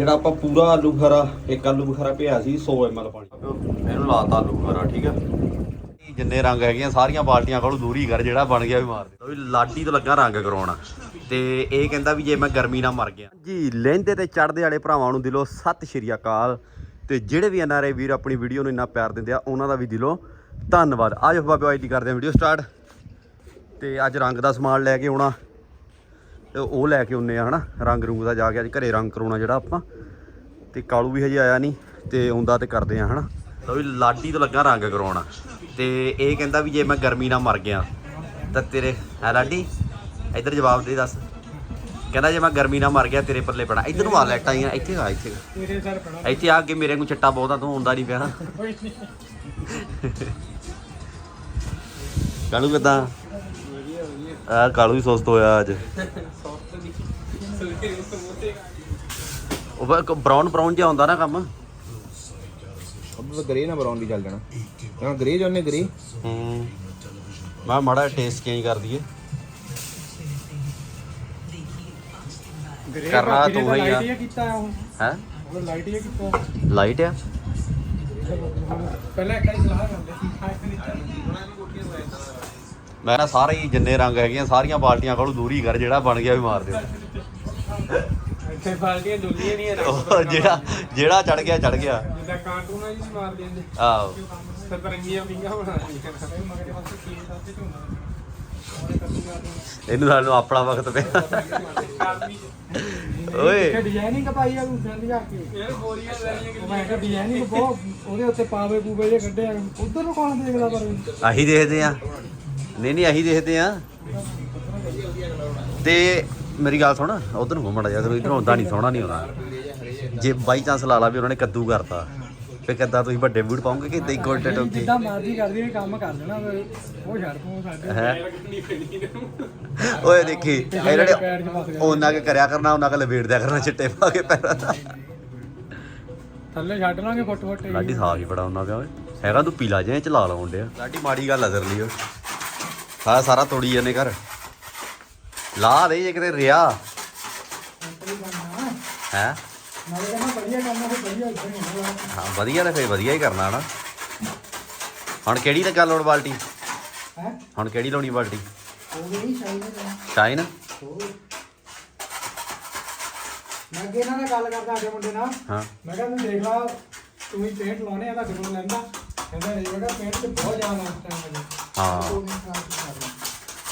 ਜਿਹੜਾ ਆਪਾਂ ਪੂਰਾ ਆਲੂ ਬੁਖਾਰਾ, ਇੱਕ ਆਲੂ ਬੁਖਾਰਾ ਪਿਆ ਸੀ 100 ml ਪਾਣੀ। ਇਹਨੂੰ ਲਾਤਾ ਆਲੂ ਬੁਖਾਰਾ, ਠੀਕ ਆ? ਜਿੰਨੇ ਰੰਗ ਹੈਗੀਆਂ ਸਾਰੀਆਂ ਬਾਲਟੀਆਂ ਕੋਲੋਂ ਦੂਰੀ ਕਰ, ਜਿਹੜਾ ਬਣ ਗਿਆ ਵੀ ਮਾਰ ਦੇ। ਵੀ ਲਾਡੀ ਤੋਂ ਲੱਗਾ ਰੰਗ ਕਰਾਉਣਾ। ਤੇ ਇਹ ਕਹਿੰਦਾ ਵੀ ਜੇ ਮੈਂ ਗਰਮੀ ਨਾਲ ਮਰ ਗਿਆ। ਜੀ, ਲਹਿੰਦੇ ਤੇ ਚੜਦੇ ਵਾਲੇ ਭਰਾਵਾਂ ਨੂੰ ਦਿਲੋਂ ਸਤਿ ਸ਼੍ਰੀ ਅਕਾਲ। ਤੇ ਜਿਹੜੇ ਵੀ ਐਨਆਰਆਈ ਵੀਰ ਆਪਣੀ ਵੀਡੀਓ ਨੂੰ ਇੰਨਾ ਪਿਆਰ ਦਿੰਦੇ ਆ, ਉਹਨਾਂ ਦਾ ਵੀ ਦਿਲੋਂ ਧੰਨਵਾਦ। ਆਜੋ ਬਾਬੇ ਆਈ ਦੀ ਕਰਦੇ ਆ ਵੀਡੀਓ ਸਟਾਰਟ। ਤੇ ਅੱਜ ਰੰਗ ਦਾ ਸਮਾਨ ਲੈ ਕੇ ਆਉਣਾ। ਤੇ ਉਹ ਲੈ ਕੇ ਆਉਨੇ ਆ ਹਨਾ? ਰੰਗ ਰੂੰਗ ਦਾ ਜਾ ਕੇ ਅੱਜ ਘਰੇ ਰੰਗ ਕਰਾਉਣਾ ਜਿਹੜਾ ਆਪਾਂ। ਤੇ ਕਾਲੂ ਵੀ ਹਜੇ ਆਇਆ ਨਹੀਂ ਤੇ ਆਉਂਦਾ ਤੇ ਕਰਦੇ ਆ ਹਨਾ? ਲਓ ਵੀ ਲਾਡੀ ਤੋਂ ਲੱਗਾ ਰੰਗ ਕਰਾਉਣਾ। ਤੇ ਇਹ ਕਹਿੰਦਾ ਵੀ ਜੇ ਮੈਂ ਗਰਮੀ ਨਾਲ ਮਰ ਗਿਆ ਤਾਂ ਤੇਰੇ ਹੈ ਲਾਡੀ? ਇੱਧਰ ਜਵਾਬ ਦੇ ਦੱਸ। ਕਹਿੰਦਾ ਜੇ ਮੈਂ ਗਰਮੀ ਨਾਲ ਮਰ ਗਿਆ ਤੇਰੇ ਪੱਲੇ ਪੈਣਾ। ਇੱਧਰ ਨੂੰ ਆ ਲੈਟਾਂ ਆਈਆਂ। ਇੱਥੇ ਆ ਇੱਥੇ ਤੇਰੇ ਸਰ ਪੜਾ ਇੱਥੇ ਆ ਕੇ ਮੇਰੇ ਨੂੰ ਚੱਟਾ ਬਹੁਤਾ ਤੂੰ ਹੁੰਦਾ ਨਹੀਂ ਪਿਆ ਨਾ ਕਾਲੂ ਕਿਦਾਂ? ਆ ਕਾਲੂ ਵੀ ਸੁਸਤ ਹੋਇਆ ਅੱਜ। ਉਹ ਬਰਾਊਨ ਬਰਾਊਨ ਜਿਹਾ ਹੁੰਦਾ ਨਾ ਕੰਮ। ਅਬ ਤਾਂ ਗਰੇ ਨਾ ਬਰਾਉਨ ਵੀ ਚੱਲ ਜਾਣਾ। ਹਾਂ ਗਰੇ ਜਾਨੇ ਗਰੇ ਹੂੰ। ਮੈਂ ਮਾੜਾ ਟੇਸਟ ਚੇਂਜ ਕਰ ਦਈਏ। ਗਰੇ ਕਰਨਾ ਤੂੰ ਤਾਂ ਹੀ ਆ। ਕੀਤਾ ਉਹ। ਹੈ? ਉਹ ਲਾਈਟ ਹੀ ਕੀਤਾ। ਲਾਈਟ ਆ? ਪਹਿਲਾਂ ਇੱਕ ਵਾਰੀ ਸਲਾਹ ਕਰਦੇ ਮੈਂ ਨਾ ਸਾਰੇ ਹੀ ਜਿੰਨੇ ਰੰਗ ਹੈਗੀਆਂ ਸਾਰੀਆਂ ਬਾਲਟੀਆਂ ਕੋਲੋਂ ਦੂਰੀ ਕਰ ਜਿਹੜਾ ਬਣ ਗਿਆ ਵੀ ਮਾਰ ਦਿਓ। ਇੱਥੇ ਬਾਲਟੀਆਂ ਡੁੱਲੀਆਂ ਨਹੀਂ ਉਹ ਜਿਹੜਾ ਜਿਹੜਾ ਚੜ ਗਿਆ ਚੜ ਗਿਆ। ਜਿੱਦਾਂ ਕਾਰਟੂਨ ਆ ਜੀ ਮਾਰ ਦਿੰਦੇ। ਆਹੋ। ਸਤਰੰਗੀਆਂ ਪਿੰਗਾ ਬਣਾ ਦਿੰਦੀਆਂ ਮਗਰ ਪਾਸੇ ਕੀ ਸਾਥੇ ਝੋਨਾ ਉਹਨੇ ਕੱਟੂ ਇਹਨੂੰ ਸਾਨੂੰ ਆਪਣਾ ਵਕਤ ਪਿਆ। ਓਏ। ਡਿਜ਼ਾਈਨਿੰਗ ਕਪਾਈ ਆ ਗੁੱਸਾਂ ਦੀ ਆ ਕੇ। ਇਹ ਬੋਰੀਆਂ ਲੈਣੀਆਂ ਮੈਂ ਕਿਹਾ ਡਿਜ਼ਾਈਨਿੰਗ ਬਹੁਤ ਉਹਦੇ ਉੱਤੇ ਪਾਵੇ ਪੂਵੇ ਜੇ ਕੱਢਿਆ ਉਧਰ ਨੂੰ ਕੌਣ ਦੇਖਦਾ ਪਰ ਆਹੀ ਦੇਖਦੇ ਆ ਨਹੀਂ ਨਹੀਂ ਆਹੀ ਦੇਖਦੇ ਆ ਤੇ ਮੇਰੀ ਗੱਲ ਸੁਣ ਉਧਰ ਨੂੰ ਘੁੰਮਣਾ ਜਾ ਕਰੋ ਇਧਰ ਹੁੰਦਾ ਨਹੀਂ ਸੋਹਣਾ ਨਹੀਂ ਹੋਣਾ। ਜੇ ਬਾਈ ਚਾਂਸ ਲਾ ਲਾ ਵੀ ਉਹਨਾਂ ਨੇ ਕੱਦੂ ਕਰਤਾ ਫੇ ਕਿੱਦਾਂ ਤੁਸੀਂ ਵੱਡੇ ਬੂਟ ਪਾਉਂਗੇ ਕਿ ਇਦਾਂ ਹੀ ਗੋਲਟੇ ਟੋਕੇ? ਜਿੱਦਾਂ ਮਰਜ਼ੀ ਕਰਦੀ ਵੀ ਕੰਮ ਕਰ ਲੈਣਾ ਉਹ ਛੱਡ ਤੂੰ ਸਾਡੇ ਇਹਨੂੰ ਓਏ ਦੇਖੀ ਇਹ ਪੈਰ ਚ ਜਿਹੜੇ ਫਸ ਗਿਆ। ਉਹਨਾਂ ਕੇ ਕਰਿਆ ਕਰਨਾ ਉਹਨਾਂ ਕੇ ਲਵੇੜ ਦਿਆ ਕਰਨਾ ਚਿੱਟੇ ਪਾ ਕੇ ਪੈਰਾਂ ਦਾ। ਥੱਲੇ ਛੱਡ ਲਾਂਗੇ ਫੁੱਟ ਫੁੱਟ ਹੀ। ਲਾਡੀ ਸਾਫ਼ ਹੀ ਬੜਾ ਉਹਨਾਂ ਪਿਆ ਓਏ। ਹੈਗਾ ਤੂੰ ਪੀਲਾ ਜਿਹਾ ਚਲਾ ਲਾਉਣ ਡਿਆ। ਲਾਡੀ ਮਾੜੀ ਗੱਲ ਅਸਰ ਲਈ ਓਏ। ਸਾਰਾ ਸਾਰਾ ਤੋੜੀ ਜਾਂਦੇ ਘਰ। ਲਾ ਦੇ ਜੇ ਕਿਤੇ ਰਿਆ ਹੈ? ਨਾਲੇ ਕਹਿੰਦਾ ਵਧੀਆ ਕੰਮ ਫਿਰ ਵਧੀਆ ਇੱਥੇ ਨਹੀਂ ਹੋਣਾ ਹਾਂ, ਵਧੀਆ ਤਾਂ ਫੇਰ ਵਧੀਆ ਹੀ ਕਰਨਾ ਹਨਾ। ਹੁਣ ਕਿਹੜੀ ਲੱਗਾ ਲੋੜ ਬਾਲਟੀ? ਹੈ ਹੁਣ ਕਿਹੜੀ ਲਾਉਣੀ ਬਾਲਟੀ? ਉਹ ਵੀ ਚਾਹੀਦਾ ਤਾਂ ਮੈਂ ਅੱਗੇ ਇਹਨਾਂ ਨਾਲ ਗੱਲ ਕਰਦਾ ਅੱਗੇ ਮੁੰਡੇ ਨਾਲ ਹਾਂ ਮੈਂ ਕਿਹਾ ਤੂੰ ਦੇਖ ਲਾ ਤੂੰ ਹੀ ਪੇਂਟ ਲਾਉਣੇ ਆ ਤੁਹਾਡੇ ਕੋਲ ਲੈਂਦਾ ਕਹਿੰਦਾ ਨਹੀਂ ਮੈਂ ਪੇਂਟ ਤੇ ਬਹੁਤ ਜ਼ਿਆਦਾ ਨੁਕਸਾਨ ਹੈ। ਹਾਂ।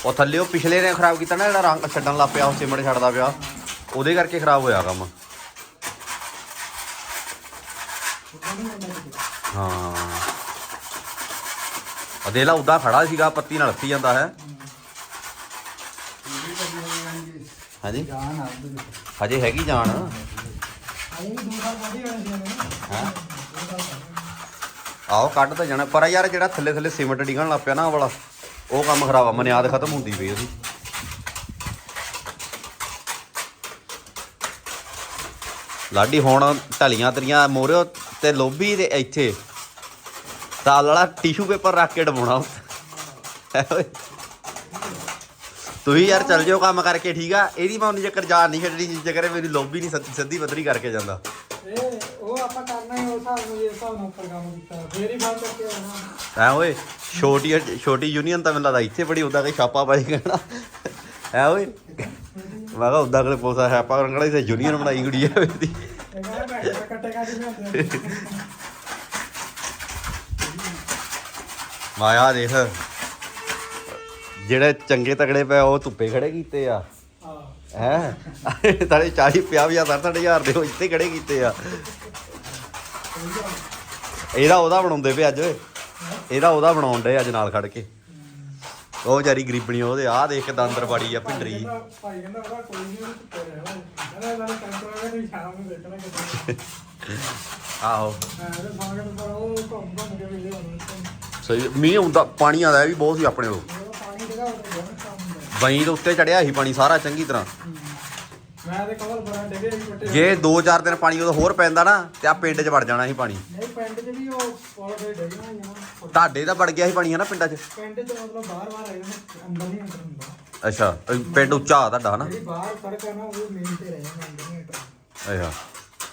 ਉਹ ਥੱਲੇ ਉਹ ਪਿਛਲੇ ਨੇ ਖਰਾਬ ਕੀਤਾ ਨਾ ਜਿਹੜਾ ਰੰਗ ਛੱਡਣ ਲੱਗ ਪਿਆ, ਉਹ ਸਿਮਟ ਛੱਡਦਾ ਪਿਆ। ਉਹਦੇ ਕਰਕੇ ਖਰਾਬ ਹੋਇਆ ਕੰਮ। ਹਾਂ। ਆ ਉਦਾਂ ਖੜਾ ਸੀਗਾ, ਪੱਤੀ ਨਾਲ ਲੱਥੀ ਜਾਂਦਾ ਹੈ। ਹਾਂਜੀ? ਹਜੇ ਹੈਗੀ ਜਾਣ ਆਈ ਆਓ ਕੱਢ ਤਾਂ ਜਾਣਾ। ਪਰ ਯਾਰ ਜਿਹੜਾ ਥੱਲੇ ਥੱਲੇ ਸਿਮਟ ਡਿਗਣ ਲੱਗ ਪਿਆ ਨਾ, ਉਹ ਵਾਲਾ। ਉਹ ਕੰਮ ਖਰਾਬ ਆ ਮਨਿਆਦ ਖਤਮ ਹੁੰਦੀ ਪਈ ਉਹਦੀ। ਲਾਡੀ, ਹੁਣ ਢਲੀਆਂ ਤਰੀਆਂ ਮੋਰਿਓ ਤੇ ਲੋਬੀ ਦੇ ਇੱਥੇ। ਤਾਲ ਵਾਲਾ ਟਿਸ਼ੂ ਪੇਪਰ ਰੱਖ ਕੇ ਡਬਾਉਣਾ ਤੁਸੀਂ ਯਾਰ ਚੱਲ ਜਿਓ ਕੰਮ ਕਰਕੇ, ਠੀਕ ਆ? ਇਹਦੀ ਮੈਂ ਉਨੀ ਚੱਕਰ ਜਾਨ ਨਹੀਂ ਛੱਡਣੀ ਜਿੰਨੀ ਚੱਕਰ ਮੇਰੀ ਲੋਬੀ ਨਹੀਂ ਸੱਦੀ ਸੱਦੀ ਬਦਰੀ ਕਰਕੇ ਜਾਂਦਾ। ਇਹ ਉਹ ਆਪਾਂ ਕਰਨਾ ਹੀ ਉਸ ਹਿਸਾਬ ਨੂੰ ਜੇ ਹਿਸਾਬ ਨਾਲ ਉੱਪਰ ਕੰਮ ਕੀਤਾ ਫੇਰ ਹੀ ਫਲ ਚੱਕੇ ਆਉਣਾ। ਐ ਓਏ ਛੋਟੀ ਛੋਟੀ ਯੂਨੀਅਨ ਤਾਂ ਮੈਨੂੰ ਲੱਗਦਾ ਇੱਥੇ ਬੜੀ ਉਦਾਂ ਕੋਈ ਛਾਪਾ ਪਾਈ ਕਹਿਣਾ ਐ ਓਏ ਮੈਂ ਕਿਹਾ ਉਦਾਂ ਕੋਲੇ ਪੋਸਾ ਛਾਪਾ ਰੰਗੜਾ ਇਸੇ ਯੂਨੀਅਨ ਬਣਾਈ ਗੁੜੀ ਆ ਇਹਦੀ ਇਹ ਕਹਿੰਦਾ ਕੱਟੇ ਕੱਟ ਮਾਇਆ ਦੇਖ ਜਿਹੜੇ ਚੰਗੇ ਤਗੜੇ ਪਏ ਉਹ ਧੁੱਪੇ ਖੜੇ ਕੀਤੇ ਆ। ਹਾਂ? ਤਾਰੇ 40 50 ਜਾਂ 60 ਹਜ਼ਾਰ ਦੇ ਉਹ ਇੱਥੇ ਖੜੇ ਕੀਤੇ ਆ। ਇਹਦਾ ਉਹਦਾ ਬਣਾਉਂਦੇ ਪਏ ਅੱਜ ਇਹਦਾ ਉਹਦਾ ਬਣਾਉਣ ਦੇ ਅੱਜ ਨਾਲ ਖੜ ਕੇ। ਉਹ ਵਿਚਾਰੀ ਗਰੀਬਣੀ ਉਹਦੇ ਆਹ ਦੇਖ ਕੇ ਅੰਦਰ ਬੜੀ ਆ ਭਿੰਡਰੀ। ਕਹਿੰਦਾ ਭਾਈ ਕਹਿੰਦਾ ਉਹਦਾ ਕੋਈ ਨਹੀਂ ਉਹਨੂੰ ਧੁੱਪੇ ਰਹਿਣਾ ਕਹਿੰਦਾ ਇਹਨਾਂ ਨੇ ਕੰਟਰੋਲ ਕਰਨੀ ਸ਼ਾਮ ਨੂੰ ਦੇਖਣਾ ਕਿਤੇ ਆਹੋ। ਉਹ ਸਹੀ ਮੀਂਹ ਹੁੰਦਾ ਪਾਣੀ ਆਦਾ ਵੀ ਬਹੁਤ ਸੀ ਆਪਣੇ ਕੋਲ ਉਹ ਪਾਣੀ ਜਗ੍ਹਾ ਉੱਤੇ ਬਹੁਤ ਕੰਮ ਹੁੰਦਾ ਬਈ ਦੇ ਉੱਤੇ ਚੜਿਆ ਸੀ ਪਾਣੀ ਸਾਰਾ ਚੰਗੀ ਤਰ੍ਹਾਂ। ਮੈਂ ਤੇ ਕਵਰ ਬੜਾ ਡਿਗੇ ਵੀ ਵੱਟੇ ਜੇ 2-4 ਦਿਨ ਪਾਣੀ ਉਦੋਂ ਹੋਰ ਪੈਂਦਾ ਨਾ ਤੇ ਆ ਪਿੰਡ 'ਚ ਵੜ ਜਾਣਾ ਸੀ ਪਾਣੀ। ਨਹੀਂ ਪਿੰਡ 'ਚ ਵੀ ਉਹ ਪੌਲ ਦੇ ਡਿਗਣਾ ਹੀ ਆ ਤੁਹਾਡੇ ਤਾਂ ਵੜ ਗਿਆ ਸੀ ਪਾਣੀ ਹਨਾ ਪਿੰਡਾਂ 'ਚ? ਪਿੰਡ 'ਚ ਮਤਲਬ ਬਾਹਰ ਬਾਹਰ ਆ ਜਾਂਦਾ ਅੰਦਰ ਨਹੀਂ ਅੰਦਰ ਹੁੰਦਾ। ਅੱਛਾ ਪਿੰਡ ਉੱਚਾ ਆ ਤੁਹਾਡਾ ਹਨਾ? ਜਿਹੜੀ ਬਾਹਰ ਸੜਕ ਹੈ ਨਾ ਉਹ ਮੇਨ ਤੇ ਰਹਿ ਜਾਂਦਾ ਅੰਦਰ ਨਹੀਂ ਅੰਦਰ ਅੱਛਾ।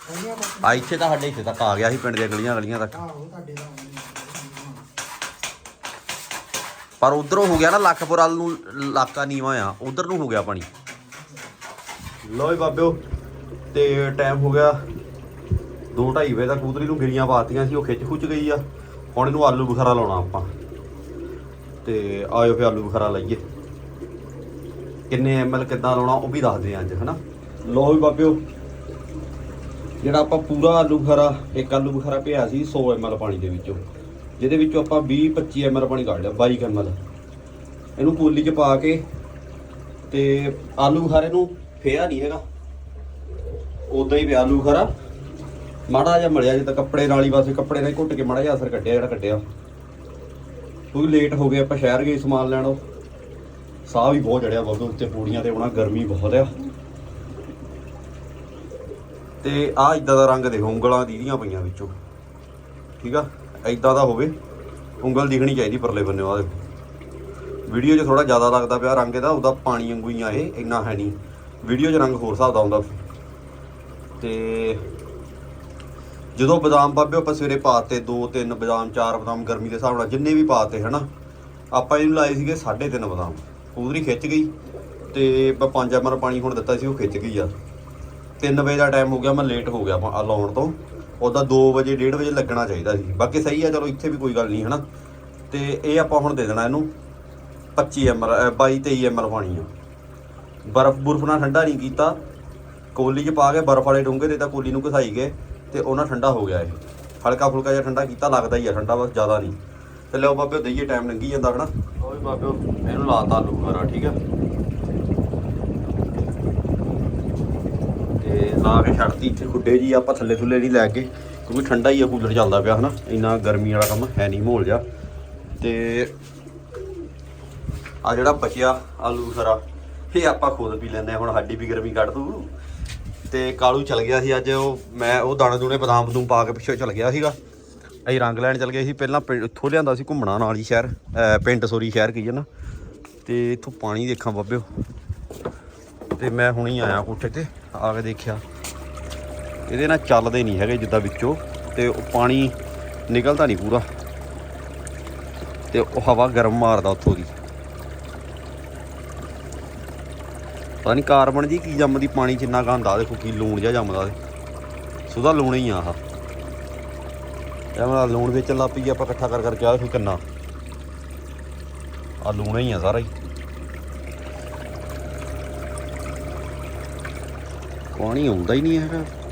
ਹੈਗੀਆਂ ਬਾਕੀ ਆ ਇੱਥੇ ਤਾਂ ਸਾਡੇ ਇੱਥੇ ਤੱਕ ਆ ਗਿਆ ਸੀ ਪਿੰਡ ਦੀਆਂ ਗਲੀਆਂ ਗਲੀਆਂ ਤੱਕ। ਆਹੋ ਤੁਹਾਡੇ ਦਾ ਪਰ ਉਧਰੋਂ ਹੋ ਗਿਆ ਨਾ ਲੱਖਪੁਰ ਵੱਲ ਨੂੰ, ਇਲਾਕਾ ਨੀਵਾ ਆ, ਉਧਰ ਨੂੰ ਹੋ ਗਿਆ ਪਾਣੀ। ਲੋ ਜੀ ਬਾਬਿਓ, ਤੇ ਟਾਈਮ ਹੋ ਗਿਆ 2:30 ਵਜੇ ਤੱਕ ਕੂਦਰੀ ਨੂੰ ਗਿਰੀਆਂ ਪਾਤੀਆਂ ਸੀ, ਉਹ ਖਿੱਚ ਖੁੱਚ ਗਈ ਆ। ਹੁਣ ਇਹਨੂੰ ਆਲੂ ਬੁਖਾਰਾ ਲਾਉਣਾ ਆਪਾਂ। ਤੇ ਆਇਓ ਫੇ ਆਲੂ ਬੁਖਾਰਾ ਲਾਈਏ। ਕਿੰਨੇ ਐਮਐਲ ਕਿੱਦਾਂ ਲਾਉਣਾ ਉਹ ਵੀ ਦੱਸਦੇ ਆਂ ਅੱਜ, ਹਨਾ? ਲੋ ਵੀ ਬਾਬਿਓ, ਜਿਹੜਾ ਆਪਾਂ ਪੂਰਾ ਆਲੂ ਬੁਖਾਰਾ, ਇੱਕ ਆਲੂ ਬੁਖਾਰਾ ਪਿਆ ਸੀ 100 ਐਮਐਲ ਪਾਣੀ ਦੇ ਵਿੱਚੋਂ। ਜਿਹਦੇ ਵਿੱਚੋਂ ਆਪਾਂ 20 25 ਐਮਐਲ ਪਾਣੀ ਕੱਢ ਲਿਆ 22 ਐਮਐਲ ਇਹਨੂੰ ਕੋਲੀ 'ਚ ਪਾ ਕੇ ਤੇ ਆਲੂ ਬੁਖਾਰੇ ਨੂੰ ਫੇਆ ਨਹੀਂ ਹੈਗਾ। ਉਦਾਂ ਹੀ ਪਿਆ ਆਲੂ ਬੁਖਾਰਾ ਮਾੜਾ ਜਿਹਾ ਮਲਿਆ ਜਿੱਦਾਂ ਕੱਪੜੇ ਨਾਲ ਹੀ ਬਸ ਕੱਪੜੇ ਨਾਲ ਘੁੱਟ ਕੇ ਮਾੜਾ ਜਿਹਾ ਅਸਰ ਕੱਢਿਆ ਜਿਹੜਾ ਕੱਢਿਆ। ਕਿਉਂਕਿ ਲੇਟ ਹੋ ਗਏ ਆਪਾਂ ਸ਼ਹਿਰ ਗਏ ਸਮਾਨ ਲੈਣ। ਸਾਹ ਵੀ ਬਹੁਤ ਚੜਿਆ ਬਾਬੂ ਉੱਤੇ ਪੂੜੀਆਂ ਤੇ, ਹੋਣਾ ਗਰਮੀ ਬਹੁਤ ਆ। ਤੇ ਆ ਇਦਾਂ ਦਾ ਰੰਗ ਦੇਖੋ, ਉਂਗਲਾਂ ਦੀਦੀਆਂ ਪਈਆਂ ਵਿੱਚੋਂ। ਠੀਕ ਆ? ਇਦਾਂ ਦਾ ਹੋਵੇ, ਉਂਗਲ ਦਿਖਣੀ ਚਾਹੀਦੀ ਪਰਲੇ ਬੰਨੇ ਆ ਵੀਡੀਓ 'ਚ ਥੋੜਾ ਜ਼ਿਆਦਾ ਲੱਗਦਾ ਪਿਆ ਰੰਗ ਇਹਦਾ, ਉਹਦਾ ਪਾਣੀ ਵਾਂਗੂ ਹੀ ਆ ਇਹ, ਇੰਨਾ ਹੈ ਨਹੀਂ। ਵੀਡੀਓ 'ਚ ਰੰਗ ਹੋਰ ਹਿਸਾਬ ਦਾ ਆਉਂਦਾ। ਤੇ ਜਦੋਂ ਬਦਾਮ ਬਾਬੇ ਆਪਾਂ ਸਵੇਰੇ ਪਾਤੇ 2 3 ਬਦਾਮ 4 ਬਦਾਮ ਗਰਮੀ ਦੇ ਹਿਸਾਬ ਨਾਲ ਜਿੰਨੇ ਵੀ ਪਾਤੇ, ਹਨਾ, ਆਪਾਂ ਇਹਨੂੰ ਲਾਏ ਸੀਗੇ 3.5 ਬਦਾਮ। ਪੂਰੀ ਖਿੱਚ ਗਈ ਤੇ ਮੈਂ 5 ਐਮਰ ਪਾਣੀ ਹੁਣ ਦਿੱਤਾ ਸੀ, ਉਹ ਖਿੱਚ ਗਈ ਆ। 3 ਵਜੇ ਦਾ ਟਾਈਮ ਹੋ ਗਿਆ, ਮੈਂ ਲੇਟ ਹੋ ਗਿਆ ਲਾਉਣ ਤੋਂ। ਉਹਦਾ 2 ਵਜੇ 1:30 ਵਜੇ ਲੱਗਣਾ ਚਾਹੀਦਾ ਸੀ। ਬਾਕੀ ਸਹੀ ਆ, ਚਲੋ ਇੱਥੇ ਵੀ ਕੋਈ ਗੱਲ ਨਹੀਂ, ਹਨਾ? ਤੇ ਇਹ ਆਪਾਂ ਹੁਣ ਦੇ ਦੇਣਾ ਇਹਨੂੰ 25 ਐਮਰ 22 23 ਐਮਰ ਪਾਣੀ ਆ। ਬਰਫ਼ ਬੁਰਫ ਨਾਲ ਠੰਡਾ ਨਹੀਂ ਕੀਤਾ। ਕੋਲੀ 'ਚ ਪਾ ਕੇ ਬਰਫ਼ ਵਾਲੇ ਡੂੰਘੇ ਦੇ ਤਾਂ ਕੋਲੀ ਨੂੰ ਘਸਾਈ ਗਏ ਤੇ ਉਹਨਾਂ ਠੰਡਾ ਹੋ ਗਿਆ ਇਹ। ਹਲਕਾ ਫੁਲਕਾ ਜਿਹਾ ਠੰਡਾ ਕੀਤਾ, ਲੱਗਦਾ ਹੀ ਆ ਠੰਡਾ, ਬਸ ਜ਼ਿਆਦਾ ਨਹੀਂ। ਤੇ ਲਿਓ ਬਾਬਿਓ ਦਈਏ ਟਾਈਮ ਲੰਘੀ ਜਾਂਦਾ, ਹਨਾ? ਓਏ ਬਾਬੇ, ਇਹਨੂੰ ਲਾਤਾ ਆਲੂ ਬੁਖਾਰਾ ਠੀਕ ਹੈ ਤੇ ਲਾ ਕੇ ਛੱਡਤੀ ਇੱਥੇ ਖੁੱਡੇ ਜੀ, ਆਪਾਂ ਥੱਲੇ ਥੁੱਲੇ ਨਹੀਂ ਲੈ ਕੇ, ਕਿਉਂਕਿ ਠੰਡਾ ਹੀ ਆ, ਕੂਲਰ ਚੱਲਦਾ ਪਿਆ ਹਨਾ, ਇੰਨਾ ਗਰਮੀ ਵਾਲਾ ਕੰਮ ਹੈ ਨਹੀਂ ਮਾਹੌਲ ਜਾ ਤੇ ਆ ਜਿਹੜਾ ਬਚਿਆ ਆਲੂ ਖਰਾ ਇਹ ਆਪਾਂ ਖੁਦ ਪੀ ਲੈਂਦੇ ਹਾਂ, ਹੁਣ ਸਾਡੀ ਵੀ ਗਰਮੀ ਕੱਢ ਦੂ ਤੇ ਕਾਲੂ ਚਲ ਗਿਆ ਸੀ ਅੱਜ, ਉਹ ਮੈਂ ਉਹ ਦਾਣੇ ਦੂਣੇ ਬਦਾਮ ਬਦੂਮ ਪਾ ਕੇ ਪਿੱਛੇ ਚਲ ਗਿਆ ਸੀਗਾ। ਅਸੀਂ ਰੰਗ ਲੈਣ ਚਲ ਗਏ ਸੀ, ਪਹਿਲਾਂ ਪਿੰਡ ਇੱਥੋਂ ਲਿਆਂਦਾ ਸੀ ਘੁੰਮਣਾ ਨਾਲ ਹੀ ਸ਼ਹਿਰ ਪਿੰਡ ਸੋਰੀ ਸ਼ਹਿਰ ਕਹੀਏ ਨਾ। ਤੇ ਇੱਥੋਂ ਪਾਣੀ ਦੇਖਾਂ ਬਾਬਿਓ। ਤੇ ਮੈਂ ਹੁਣੀ ਆਇਆ ਕੋਠੇ ਤੇ, ਆ ਕੇ ਦੇਖਿਆ। ਇਹਦੇ ਨਾਲ ਚੱਲਦੇ ਨਹੀਂ ਹੈਗੇ ਜਿੱਦਾਂ ਵਿੱਚੋਂ ਤੇ ਉਹ ਪਾਣੀ ਨਿਕਲਦਾ ਨਹੀਂ ਪੂਰਾ। ਤੇ ਉਹ ਹਵਾ ਗਰਮ ਮਾਰਦਾ ਉੱਥੋਂ ਦੀ। ਪਤਾ ਨਹੀਂ ਕਾਰਬਨ ਜੀ ਕੀ ਜੰਮਦੀ, ਪਾਣੀ ਚ ਇੰਨਾ ਗੰਦਾ ਦੇਖੋ ਕੀ ਲੂਣ ਜਿਹਾ ਜੰਮਦਾ ਦੇ ਸੁਦਾ ਲੂਣ ਹੀ ਆ ਆਹ। ਇਹ ਮੇਰਾ ਲੂਣ ਵੇਚਣ ਲੱਗ ਪਈ ਆਪਾਂ ਇਕੱਠਾ ਕਰ ਕਰਕੇ ਆ ਦੇਖੋ ਕਿੰਨਾ। ਆ ਲੂਣਾ ਹੀ ਆ ਸਾਰਾ ਹੀ। ਪਾਣੀ ਆਉਂਦਾ ਹੀ ਨਹੀਂ ਹੈਗਾ।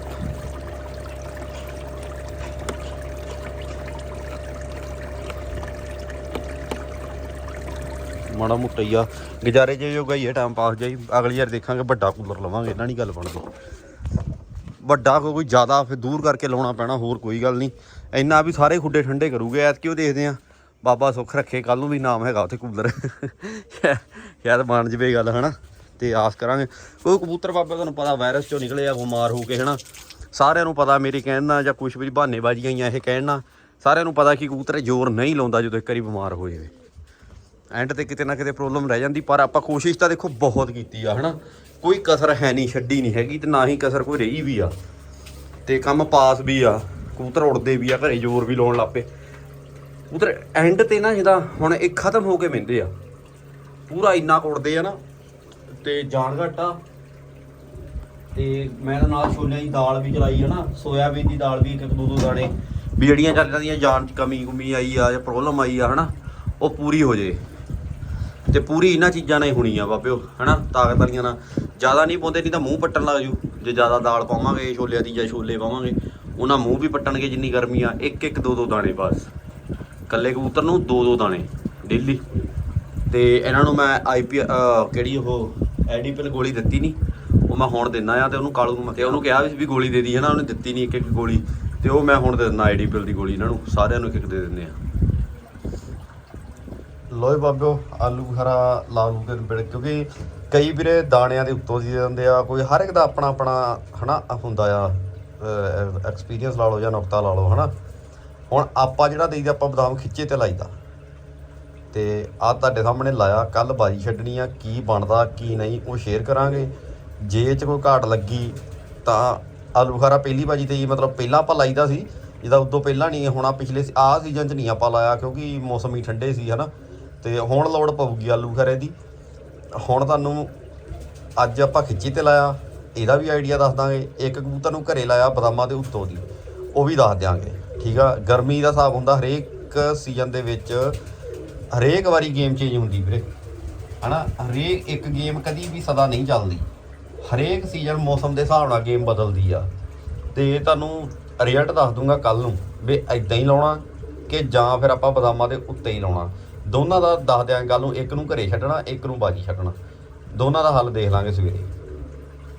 ਮਾੜਾ ਮੋਟਾ ਹੀ ਆ। ਗੁਜ਼ਾਰੇ ਜੇ ਜੋਗਾ ਹੀ ਹੈ ਟਾਈਮ ਪਾਸ ਜਾਈ ਅਗਲੀ ਵਾਰ ਦੇਖਾਂਗੇ, ਵੱਡਾ ਕੂਲਰ ਲਵਾਂਗੇ, ਇਹਨਾਂ ਨਹੀਂ ਗੱਲ ਬਣਦੀ। ਵੱਡਾ ਕੋਈ ਕੋਈ ਜ਼ਿਆਦਾ ਫਿਰ ਦੂਰ ਕਰਕੇ ਲਾਉਣਾ ਪੈਣਾ, ਹੋਰ ਕੋਈ ਗੱਲ ਨਹੀਂ। ਇੰਨਾ ਵੀ ਸਾਰੇ ਖੁੱਡੇ ਠੰਡੇ ਕਰੂਗੇ ਐਤ ਕਿਉਂ ਦੇਖਦੇ ਆ ਬਾਬਾ ਸੁੱਖ ਰੱਖੇ ਕੱਲ ਨੂੰ ਵੀ ਨਾਮ ਹੈਗਾ ਉੱਥੇ ਕੂਲਰ। ਸ਼ਾਇਦ ਬਣ ਜਵੇ ਗੱਲ, ਹਨਾ? ਤੇ ਆਸ ਕਰਾਂਗੇ। ਕੋਈ ਕਬੂਤਰ ਬਾਬਾ, ਤੁਹਾਨੂੰ ਪਤਾ ਵਾਇਰਸ ਚੋਂ ਨਿਕਲੇ ਆ, ਬਿਮਾਰ ਹੋ ਕੇ, ਹਨਾ? ਸਾਰਿਆਂ ਨੂੰ ਪਤਾ, ਮੇਰੀ ਕਹਿਣ ਨਾਲ ਜਾਂ ਕੁਝ ਵੀ, ਬਹਾਨੇਬਾਜ਼ੀਆਂ ਇਹ ਕਹਿਣ ਨਾਲ। ਸਾਰਿਆਂ ਨੂੰ ਪਤਾ ਕਿ ਕਬੂਤਰ ਜ਼ੋਰ ਨਹੀਂ ਲਾਉਂਦਾ ਜਦੋਂ ਇੱਕ ਵਾਰੀ ਬਿਮਾਰ ਹੋ ਜਾਵੇ। ਐਂਡ ਤੇ ਕਿਤੇ ਨਾ ਕਿਤੇ ਪ੍ਰੋਬਲਮ ਰਹਿ ਜਾਂਦੀ, ਪਰ ਆਪਾਂ ਕੋਸ਼ਿਸ਼ ਤਾਂ ਦੇਖੋ ਬਹੁਤ ਕੀਤੀ ਆ, ਹਨਾ? ਕੋਈ ਕਸਰ ਹੈ ਨਹੀਂ, ਛੱਡੀ ਨਹੀਂ ਹੈਗੀ ਤੇ ਨਾ ਹੀ ਕਸਰ ਕੋਈ ਰਹੀ ਵੀ ਆ। ਤੇ ਕੰਮ ਪਾਸ ਵੀ ਆ, ਕਬੂਤਰ ਉੜਦੇ ਵੀ ਆ, ਘਰੇ ਜ਼ੋਰ ਵੀ ਲਾਉਣ ਲੱਪੇ ਕਬੂਤਰ ਐਂਡ ਤੇ ਨਾ ਜਿਹਦਾ ਹੁਣ ਇਹ ਖਤਮ ਹੋ ਕੇ ਮਿੰਦੇ ਆ। ਪੂਰਾ ਇੰਨਾ ਕੁ ਉੜਦੇ ਆ ਨਾ, ਤੇ ਜਾਨ ਘਟਾ ਤੇ ਮੈਂ ਤਾਂ ਨਾਲ ਛੋਲਿਆਂ ਦੀ ਦਾਲ ਵੀ ਚਲਾਈ ਹੈ ਨਾ, ਸੋਇਆਬੀਨ ਦੀ ਦਾਲ ਵੀ ਇੱਕ ਇੱਕ ਦੋ ਦੋ ਦਾਣੇ। ਵੀ ਜਿਹੜੀਆਂ ਚੱਲ ਜਾਂਦੀਆਂ ਜਾਨ ਚ ਕਮੀ ਕੁਮੀ ਆਈ ਆ ਜਾਂ ਪ੍ਰੋਬਲਮ ਆਈ ਆ, ਹਨਾ? ਉਹ ਪੂਰੀ ਹੋ ਜੇ। ਤੇ ਪੂਰੀ ਇਹਨਾਂ ਚੀਜ਼ਾਂ ਨਾਲ ਹੀ ਹੋਣੀ ਆ ਬਾਬਿਓ ਹਨਾ? ਤਾਕਤ ਵਾਲੀਆਂ ਨਾਲ। ਜ਼ਿਆਦਾ ਨਹੀਂ ਪਾਉਂਦੇ, ਨਹੀਂ ਤਾਂ ਮੂੰਹ ਪੱਟਣ ਲੱਗ ਜੂ। ਜੇ ਜ਼ਿਆਦਾ ਦਾਲ ਪਾਵਾਂਗੇ, ਛੋਲਿਆਂ ਦੀ ਜਾਂ ਛੋਲੇ ਪਾਵਾਂਗੇ, ਉਹਨਾਂ ਮੂੰਹ ਵੀ ਪੱਟਣਗੇ ਜਿੰਨੀ ਗਰਮੀ ਆ। ਇੱਕ ਇੱਕ, ਦੋ ਦੋ ਦਾਣੇ ਬਸ। ਕੱਲੇ ਕਬੂਤਰ ਨੂੰ ਦੋ ਦੋ ਦਾਣੇ ਡੇਲੀ ਤੇ ਇਹਨਾਂ ਨੂੰ ਮੈਂ ਆਈਪੀ ਕਿਹੜੀ ਉਹ ਐਡੀਪਲ ਗੋਲੀ ਦਿੱਤੀ ਨਹੀਂ। ਉਹ ਮੈਂ ਹੁਣ ਦਿੰਦਾ ਆ ਤੇ ਉਹਨੂੰ ਕਾਲੂ ਨੂੰ ਤੇ ਉਹਨੂੰ ਕਿਹਾ ਵੀ ਵੀ ਗੋਲੀ ਦੇ ਦੀ ਹੈ ਨਾ ਉਹਨੇ ਦਿੱਤੀ ਨਹੀਂ ਇੱਕ ਇੱਕ ਗੋਲੀ। ਤੇ ਉਹ ਮੈਂ ਹੁਣ ਦੇ ਦਿੰਦਾ ਆਈਡੀਪਲ ਦੀ ਗੋਲੀ ਇਹਨਾਂ ਨੂੰ। ਸਾਰਿਆਂ ਨੂੰ ਇੱਕ ਇੱਕ ਦੇ ਦਿੰਦੇ ਆ। ਲੋਏ ਬਾਬਿਓ, ਆਲੂ ਬੁਖਾਰਾ ਲਾ ਲੂ ਬਿੜ, ਕਿਉਂਕਿ ਕਈ ਵੀਰੇ ਦਾਣਿਆਂ ਦੇ ਉੱਤੋਂ ਦੀ ਦਿੰਦੇ ਆ, ਕੋਈ ਹਰ ਇੱਕ ਦਾ ਆਪਣਾ ਆਪਣਾ ਹਨਾ, ਹੁੰਦਾ ਆ ਐਕਸਪੀਰੀਅੰਸ ਲਾ ਲਓ ਜਾਂ ਨੁਕਤਾ ਲਾ ਲਓ, ਹਨਾ। ਹੁਣ ਆਪਾਂ ਜਿਹੜਾ ਦੇਈਦਾ, ਆਪਾਂ ਬਦਾਮ ਖਿੱਚੇ ਤੇ ਲਾਈਦਾ। ਤੇ ਆ ਤੁਹਾਡੇ ਸਾਹਮਣੇ ਲਾਇਆ ਕੱਲ ਬਾਜੀ ਛੱਡਣੀ ਆ, ਕੀ ਬਣਦਾ, ਕੀ ਨਹੀਂ, ਉਹ ਸ਼ੇਅਰ ਕਰਾਂਗੇ। ਜੇ ਚ ਕੋਈ ਘਾਟ ਲੱਗੀ, ਤਾਂ ਆਲੂ ਬੁਖਾਰਾ ਪਹਿਲੀ ਬਾਜੀ ਤੇ ਹੀ, ਮਤਲਬ ਪਹਿਲਾਂ ਆਪਾਂ ਲਾਈਦਾ ਸੀ, ਇਹਦਾ ਉਦੋਂ ਪਹਿਲਾਂ ਨਹੀਂ, ਹੋਣਾ ਪਿਛਲੇ ਆਹ ਸੀਜ਼ਨ 'ਚ ਨਹੀਂ ਆਪਾਂ ਲਾਇਆ, ਕਿਉਂਕਿ ਮੌਸਮ ਹੀ ਠੰਡੇ ਸੀ, ਹਨਾ। ਤੇ ਹੁਣ ਲੋੜ ਪਊਗੀ ਆਲੂ ਖਰੇ ਦੀ। ਹੁਣ ਤੁਹਾਨੂੰ ਅੱਜ ਆਪਾਂ ਖਿੱਚੀ ਤੇ ਲਾਇਆ, ਇਹਦਾ ਵੀ ਆਈਡੀਆ ਦੱਸ ਦਾਂਗੇ। ਇੱਕ ਕਬੂਤਰ ਨੂੰ ਘਰੇ ਲਾਇਆ ਬਦਾਮਾਂ ਦੇ ਉੱਤੋਂ ਦੀ, ਉਹ ਵੀ ਦੱਸ ਦਿਆਂਗੇ। ਠੀਕ ਆ? ਗਰਮੀ ਦਾ ਹਿਸਾਬ ਹੁੰਦਾ ਹਰੇਕ ਸੀਜ਼ਨ ਦੇ ਵਿੱਚ ਹਰੇਕ ਵਾਰੀ ਗੇਮ ਚੇਂਜ ਹੁੰਦੀ ਵੀਰੇ। ਹਨਾ? ਹਰੇਕ ਇੱਕ ਗੇਮ ਕਦੀ ਵੀ ਸਦਾ ਨਹੀਂ ਚੱਲਦੀ। ਹਰੇਕ ਸੀਜ਼ਨ ਮੌਸਮ ਦੇ ਹਿਸਾਬ ਨਾਲ ਗੇਮ ਬਦਲਦੀ ਆ। ਤੇ ਤੁਹਾਨੂੰ ਰਿਜ਼ਲਟ ਦੱਸ ਦੂੰਗਾ ਕੱਲ ਨੂੰ ਵੀ ਐਦਾਂ ਹੀ ਲਾਉਣਾ ਕਿ ਜਾਂ ਫਿਰ ਆਪਾਂ ਬਦਾਮਾਂ ਦੇ ਉੱਤੇ ਹੀ ਲਾਉਣਾ। ਦੋਨਾਂ ਦਾ ਦੱਸ ਦਿਆਂਗੇ ਕੱਲ ਨੂੰ, ਇੱਕ ਨੂੰ ਘਰੇ ਛੱਡਣਾ, ਇੱਕ ਨੂੰ ਬਾਜੀ ਛੱਡਣਾ। ਦੋਨਾਂ ਦਾ ਹੱਲ ਦੇਖ ਲਾਂਗੇ ਸਵੇਰੇ।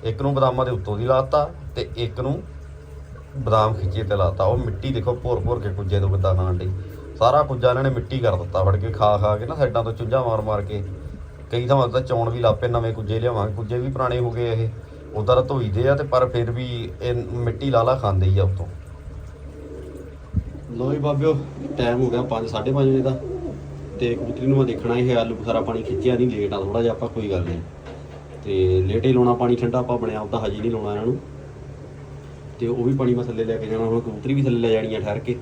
ਇੱਕ ਨੂੰ ਬਦਾਮਾਂ ਦੇ ਉੱਤੋਂ ਦੀ ਲਾਤਾ ਤੇ ਇੱਕ ਨੂੰ ਬਦਾਮ ਖਿੱਚੇ ਤੇ ਲਾਤਾ। ਉਹ ਮਿੱਟੀ ਦੇਖੋ, ਭੋਰ ਭੋਰ ਕੇ ਕੁੱਜੇ ਤੋਂ ਕਿੱਦਾਂ ਖਾਣ ਲਈ ਸਾਰਾ ਕੁੱਜਾ ਇਹਨਾਂ ਨੇ ਮਿੱਟੀ ਕਰ ਦਿੱਤਾ, ਫੜ ਕੇ ਖਾ ਖਾ ਕੇ ਨਾ ਸਾਈਡਾਂ ਤੋਂ ਚੁੰਝਾਂ ਮਾਰ ਮਾਰ ਕੇ। ਕਈ ਥਾਵਾਂ ਤਾਂ ਚੌਣ ਵੀ ਲਾਪੇ, ਨਵੇਂ ਕੁੱਜੇ ਲਿਆਵਾਂਗੇ। ਕੁੱਜੇ ਵੀ ਪੁਰਾਣੇ ਹੋ ਗਏ ਇਹ। ਉਧਰ ਧੋਈਦੇ ਆ ਤੇ ਪਰ ਫਿਰ ਵੀ ਇਹ ਮਿੱਟੀ ਲਾਲਾ ਖਾਂਦੇ ਹੀ ਆ ਉਤੋਂ। ਲੋ ਜੀ ਬਾਬਿਓ ਟਾਈਮ ਹੋ ਗਿਆ 5 5:30 ਵਜੇ ਦਾ। ਤੇ ਕਬੂਤਰੀ ਨੂੰ ਮੈਂ ਦੇਖਣਾ ਹੀ ਇਹ ਆਲੂ ਬੁਖਾਰਾ ਪਾਣੀ ਖਿੱਚਿਆ ਨਹੀਂ ਲੇਟ ਆ ਥੋੜਾ ਜਿਹਾ, ਆਪਾਂ ਕੋਈ ਗੱਲ ਨਹੀਂ। ਤੇ ਲੇਟ ਹੀ ਲਾਉਣਾ ਪਾਣੀ ਠੰਡਾ, ਆਪਾਂ ਬਣਿਆ ਉਹਦਾ ਹਜੇ ਨਹੀਂ ਲਾਉਣਾ ਇਹਨਾਂ ਨੂੰ। ਤੇ ਉਹ ਵੀ ਪਾਣੀ ਮੈਂ ਥੱਲੇ ਲੈ ਕੇ ਜਾਣਾ, ਹੁਣ ਕਬੂਤਰੀ ਵੀ ਥੱਲੇ ਲੈ ਜਾਣੀ ਆ ਠਹਿਰ ਕੇ।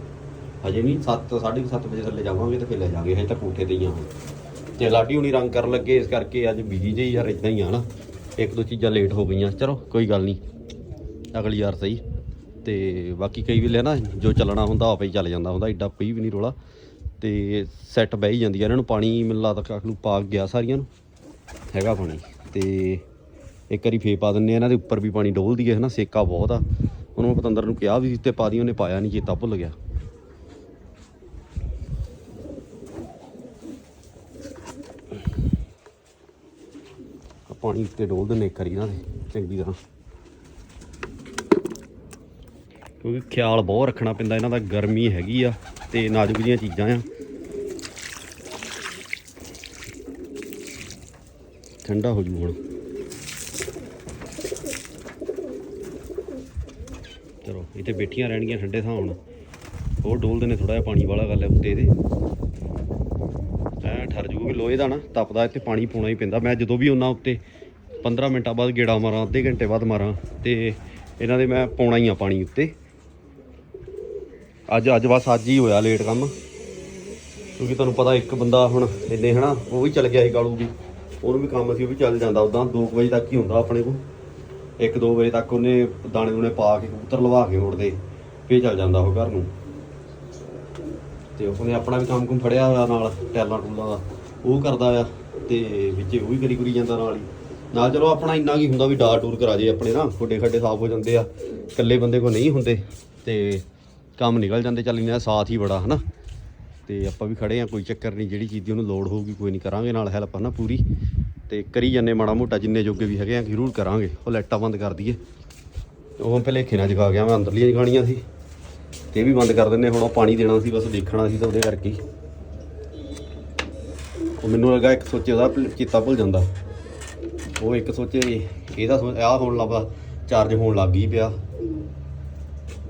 ਹਜੇ ਨਹੀਂ 7 7:30 ਵਜੇ ਥੱਲੇ ਜਾਵਾਂਗੇ ਤੇ ਫਿਰ ਲੈ ਜਾਵਾਂਗੇ, ਹਜੇ ਤਾਂ ਕੋਠੇ ਤੇ ਹੀ ਆ ਹੁਣ। ਤੇ ਲਾਡੀ ਹੁਣੀ ਰੰਗ ਕਰਨ ਲੱਗੇ, ਇਸ ਕਰਕੇ ਅੱਜ ਬਿਜ਼ੀ ਜਿਹੀ ਯਾਰ ਇਦਾਂ ਹੀ ਆ ਨਾ। ਇੱਕ ਦੋ ਚੀਜ਼ਾਂ ਲੇਟ ਹੋ ਗਈਆਂ, ਚਲੋ ਕੋਈ ਗੱਲ ਨਹੀਂ। ਅਗਲੀ ਯਾਰ ਸਹੀ। ਤੇ ਬਾਕੀ ਕਈ ਵੇਲੇ ਨਾ ਜੋ ਚੱਲਣਾ ਹੁੰਦਾ ਆਪੇ ਹੀ ਚੱਲ ਜਾਂਦਾ ਹੁੰਦਾ ਐਡਾ ਕੋਈ ਵੀ ਨਹੀਂ ਰੋਲਾ। ਤੇ ਸੈੱਟ ਬਹਿ ਹੀ ਜਾਂਦੀ ਆ। ਇਹਨਾਂ ਨੂੰ ਪਾਣੀ ਮੈਨੂੰ ਲੱਗਦਾ ਕਾਕ ਨੂੰ ਪਾ ਗਿਆ ਸਾਰੀਆਂ ਨੂੰ। ਹੈਗਾ ਪਾਣੀ। ਤੇ ਇੱਕ ਵਾਰੀ ਫੇਰ ਪਾ ਦਿੰਨੇ ਇਹਨਾਂ ਦੇ ਉੱਪਰ ਵੀ ਪਾਣੀ ਡੋਲਦੀ ਹੈ ਹਨਾ, ਸੇਕਾ ਬਹੁਤ ਆ। ਉਹਨੂੰ ਪਤੰਦਰ ਨੂੰ ਕਿਹਾ ਵੀ ਤੇ ਪਾ ਦੀ, ਉਹਨੇ ਪਾਇਆ ਨਹੀਂ ਚੇਤਾ ਭੁੱਲ ਗਿਆ। ਪਾਣੀ ਉੱਤੇ ਡੋਲ ਦਿੰਨੇ ਇੱਕ ਵਾਰੀ ਇਹਨਾਂ ਦੇ, ਚੰਗੀ ਤਰ੍ਹਾਂ। ਕਿਉਂਕਿ ਖਿਆਲ ਬਹੁਤ ਰੱਖਣਾ ਪੈਂਦਾ। ਇਹਨਾਂ ਦਾ ਗਰਮੀ ਹੈਗੀ ਆ। ਤੇ ਨਾਜ਼ੁਕ ਜੀਆਂ ਚੀਜ਼ਾਂ ਆ। ਠੰਡਾ ਹੋ ਜੂ ਹੁਣ। ਚਲੋ, ਇੱਥੇ ਬੈਠੀਆਂ ਰਹਿਣਗੀਆਂ ਠੰਡੇ ਥਾਂ ਹੁਣ। ਹੋਰ ਡੋਲਦੇ ਨੇ ਥੋੜਾ ਜਿਹਾ ਪਾਣੀ ਵਾਲਾ ਗੱਲ ਹੈ ਉੱਤੇ ਇਹਦੇ ਐ ਠਰ ਜੂ ਜੂਗੀ ਲੋਹੇ ਦਾ ਨਾ, ਤਪਦਾ ਇੱਥੇ ਪਾਣੀ ਪਾਉਣਾ ਹੀ ਪੈਂਦਾ। ਮੈਂ ਜਦੋਂ ਵੀ ਉਹਨਾਂ ਉੱਤੇ 15 ਮਿੰਟਾਂ ਬਾਅਦ ਗੇੜਾ ਮਾਰਾਂ, ਅੱਧੇ ਘੰਟੇ ਬਾਅਦ ਮਾਰਾਂ, ਤੇ ਇਹਨਾਂ ਦੇ ਮੈਂ ਪਾਉਣਾ ਹੀ ਆ ਪਾਣੀ ਉੱਤੇ। ਅੱਜ ਅੱਜ ਬਸ ਅੱਜ ਹੀ ਹੋਇਆ ਲੇਟ ਕੰਮ। ਕਿਉਂਕਿ ਤੁਹਾਨੂੰ ਪਤਾ ਇੱਕ ਬੰਦਾ ਹੁਣ ਇੰਨੇ ਹਨਾ, ਉਹ ਵੀ ਚੱਲ ਗਿਆ ਸੀ ਕਾਲੂ ਵੀ। ਉਹਨੂੰ ਵੀ ਕੰਮ ਸੀ, ਉਹ ਵੀ ਚੱਲ ਜਾਂਦਾ ਉਦਾਂ 2 ਵਜੇ ਤੱਕ ਹੀ ਹੁੰਦਾ ਆਪਣੇ ਕੋਲ। 1-2 ਵਜੇ ਤੱਕ ਉਹਨੇ ਦਾਣੇ ਦੂਣੇ ਪਾ ਕੇ ਕਬੂਤਰ ਲਵਾ ਕੇ ਉੜਦੇ ਫੇਰ ਚੱਲ ਜਾਂਦਾ ਉਹ ਘਰ ਨੂੰ। ਤੇ ਉਹਨੇ ਆਪਣਾ ਵੀ ਕੰਮ ਕੁਮ ਫੜਿਆ ਹੋਇਆ ਨਾਲ, ਟੈਲਾਂ ਟੂਲਾਂ ਦਾ। ਉਹ ਕਰਦਾ ਆ, ਤੇ ਵਿੱਚ ਉਹ ਵੀ ਕਰੀ ਕਰੀ ਜਾਂਦਾ ਨਾਲ ਹੀ। ਨਾਲ ਚਲੋ ਆਪਣਾ ਇੰਨਾ ਕੀ ਹੁੰਦਾ ਵੀ ਡਾਰ ਟੂਰ ਕਰਾ ਜੇ ਆਪਣੇ ਨਾ ਖੋਡੇ ਖੱਡੇ ਸਾਫ਼ ਹੋ ਜਾਂਦੇ ਆ। ਇਕੱਲੇ ਬੰਦੇ ਕੋ ਨਹੀਂ ਹੁੰਦੇ, ਤੇ ਕੰਮ ਨਿਕਲ ਜਾਂਦੇ, ਚੱਲ ਇਹਨਾਂ ਦਾ ਸਾਥ ਹੀ ਬੜਾ, ਹਨਾ। ਤੇ ਆਪਾਂ ਵੀ ਖੜੇ ਆ, ਕੋਈ ਚੱਕਰ ਨਹੀਂ, ਜਿਹੜੀ ਚੀਜ਼ ਦੀ ਉਹਨੂੰ ਲੋੜ ਹੋਊਗੀ, ਕੋਈ ਨਹੀਂ ਕਰਾਂਗੇ ਨਾਲ ਹੈਲਪ ਹਨਾ, ਪੂਰੀ। ਤੇ ਕਰੀ ਜੰਨੇ ਮਾੜਾ ਮੋਟਾ, ਜਿੰਨੇ ਜੋਗੇ ਵੀ ਹੈਗੇ ਆ, ਜ਼ਰੂਰ ਕਰਾਂਗੇ। ਉਹ ਲਾਈਟਾਂ ਬੰਦ ਕਰ ਦਈਏ। ਉਹ ਭਲੇਖੇ ਨਾਲ ਜਗਾ ਗਿਆ ਮੈਂ, ਅੰਦਰਲੀਆਂ ਜਗਾਣੀਆਂ ਸੀ। ਤੇ ਇਹ ਵੀ ਬੰਦ ਕਰ ਦਿੰਨੇ ਹੁਣ ਉਹ ਪਾਣੀ ਦੇਣਾ ਸੀ, ਬਸ ਦੇਖਣਾ ਸੀ ਤਾਂ ਉਹਦੇ ਕਰਕੇ ਉਹ ਮੈਨੂੰ ਲੱਗਾ ਇੱਕ ਸੋਚੇ ਉਹਦਾ ਭੁੱਲ- ਚੇਤਾ ਭੁੱਲ ਜਾਂਦਾ। ਉਹ ਇੱਕ ਸੋਚੇ, ਇਹਦਾ ਆ ਹੋਣ ਲੱਗਾ ਚਾਰਜ ਹੋਣ ਲੱਗ ਗਈ ਪਿਆ।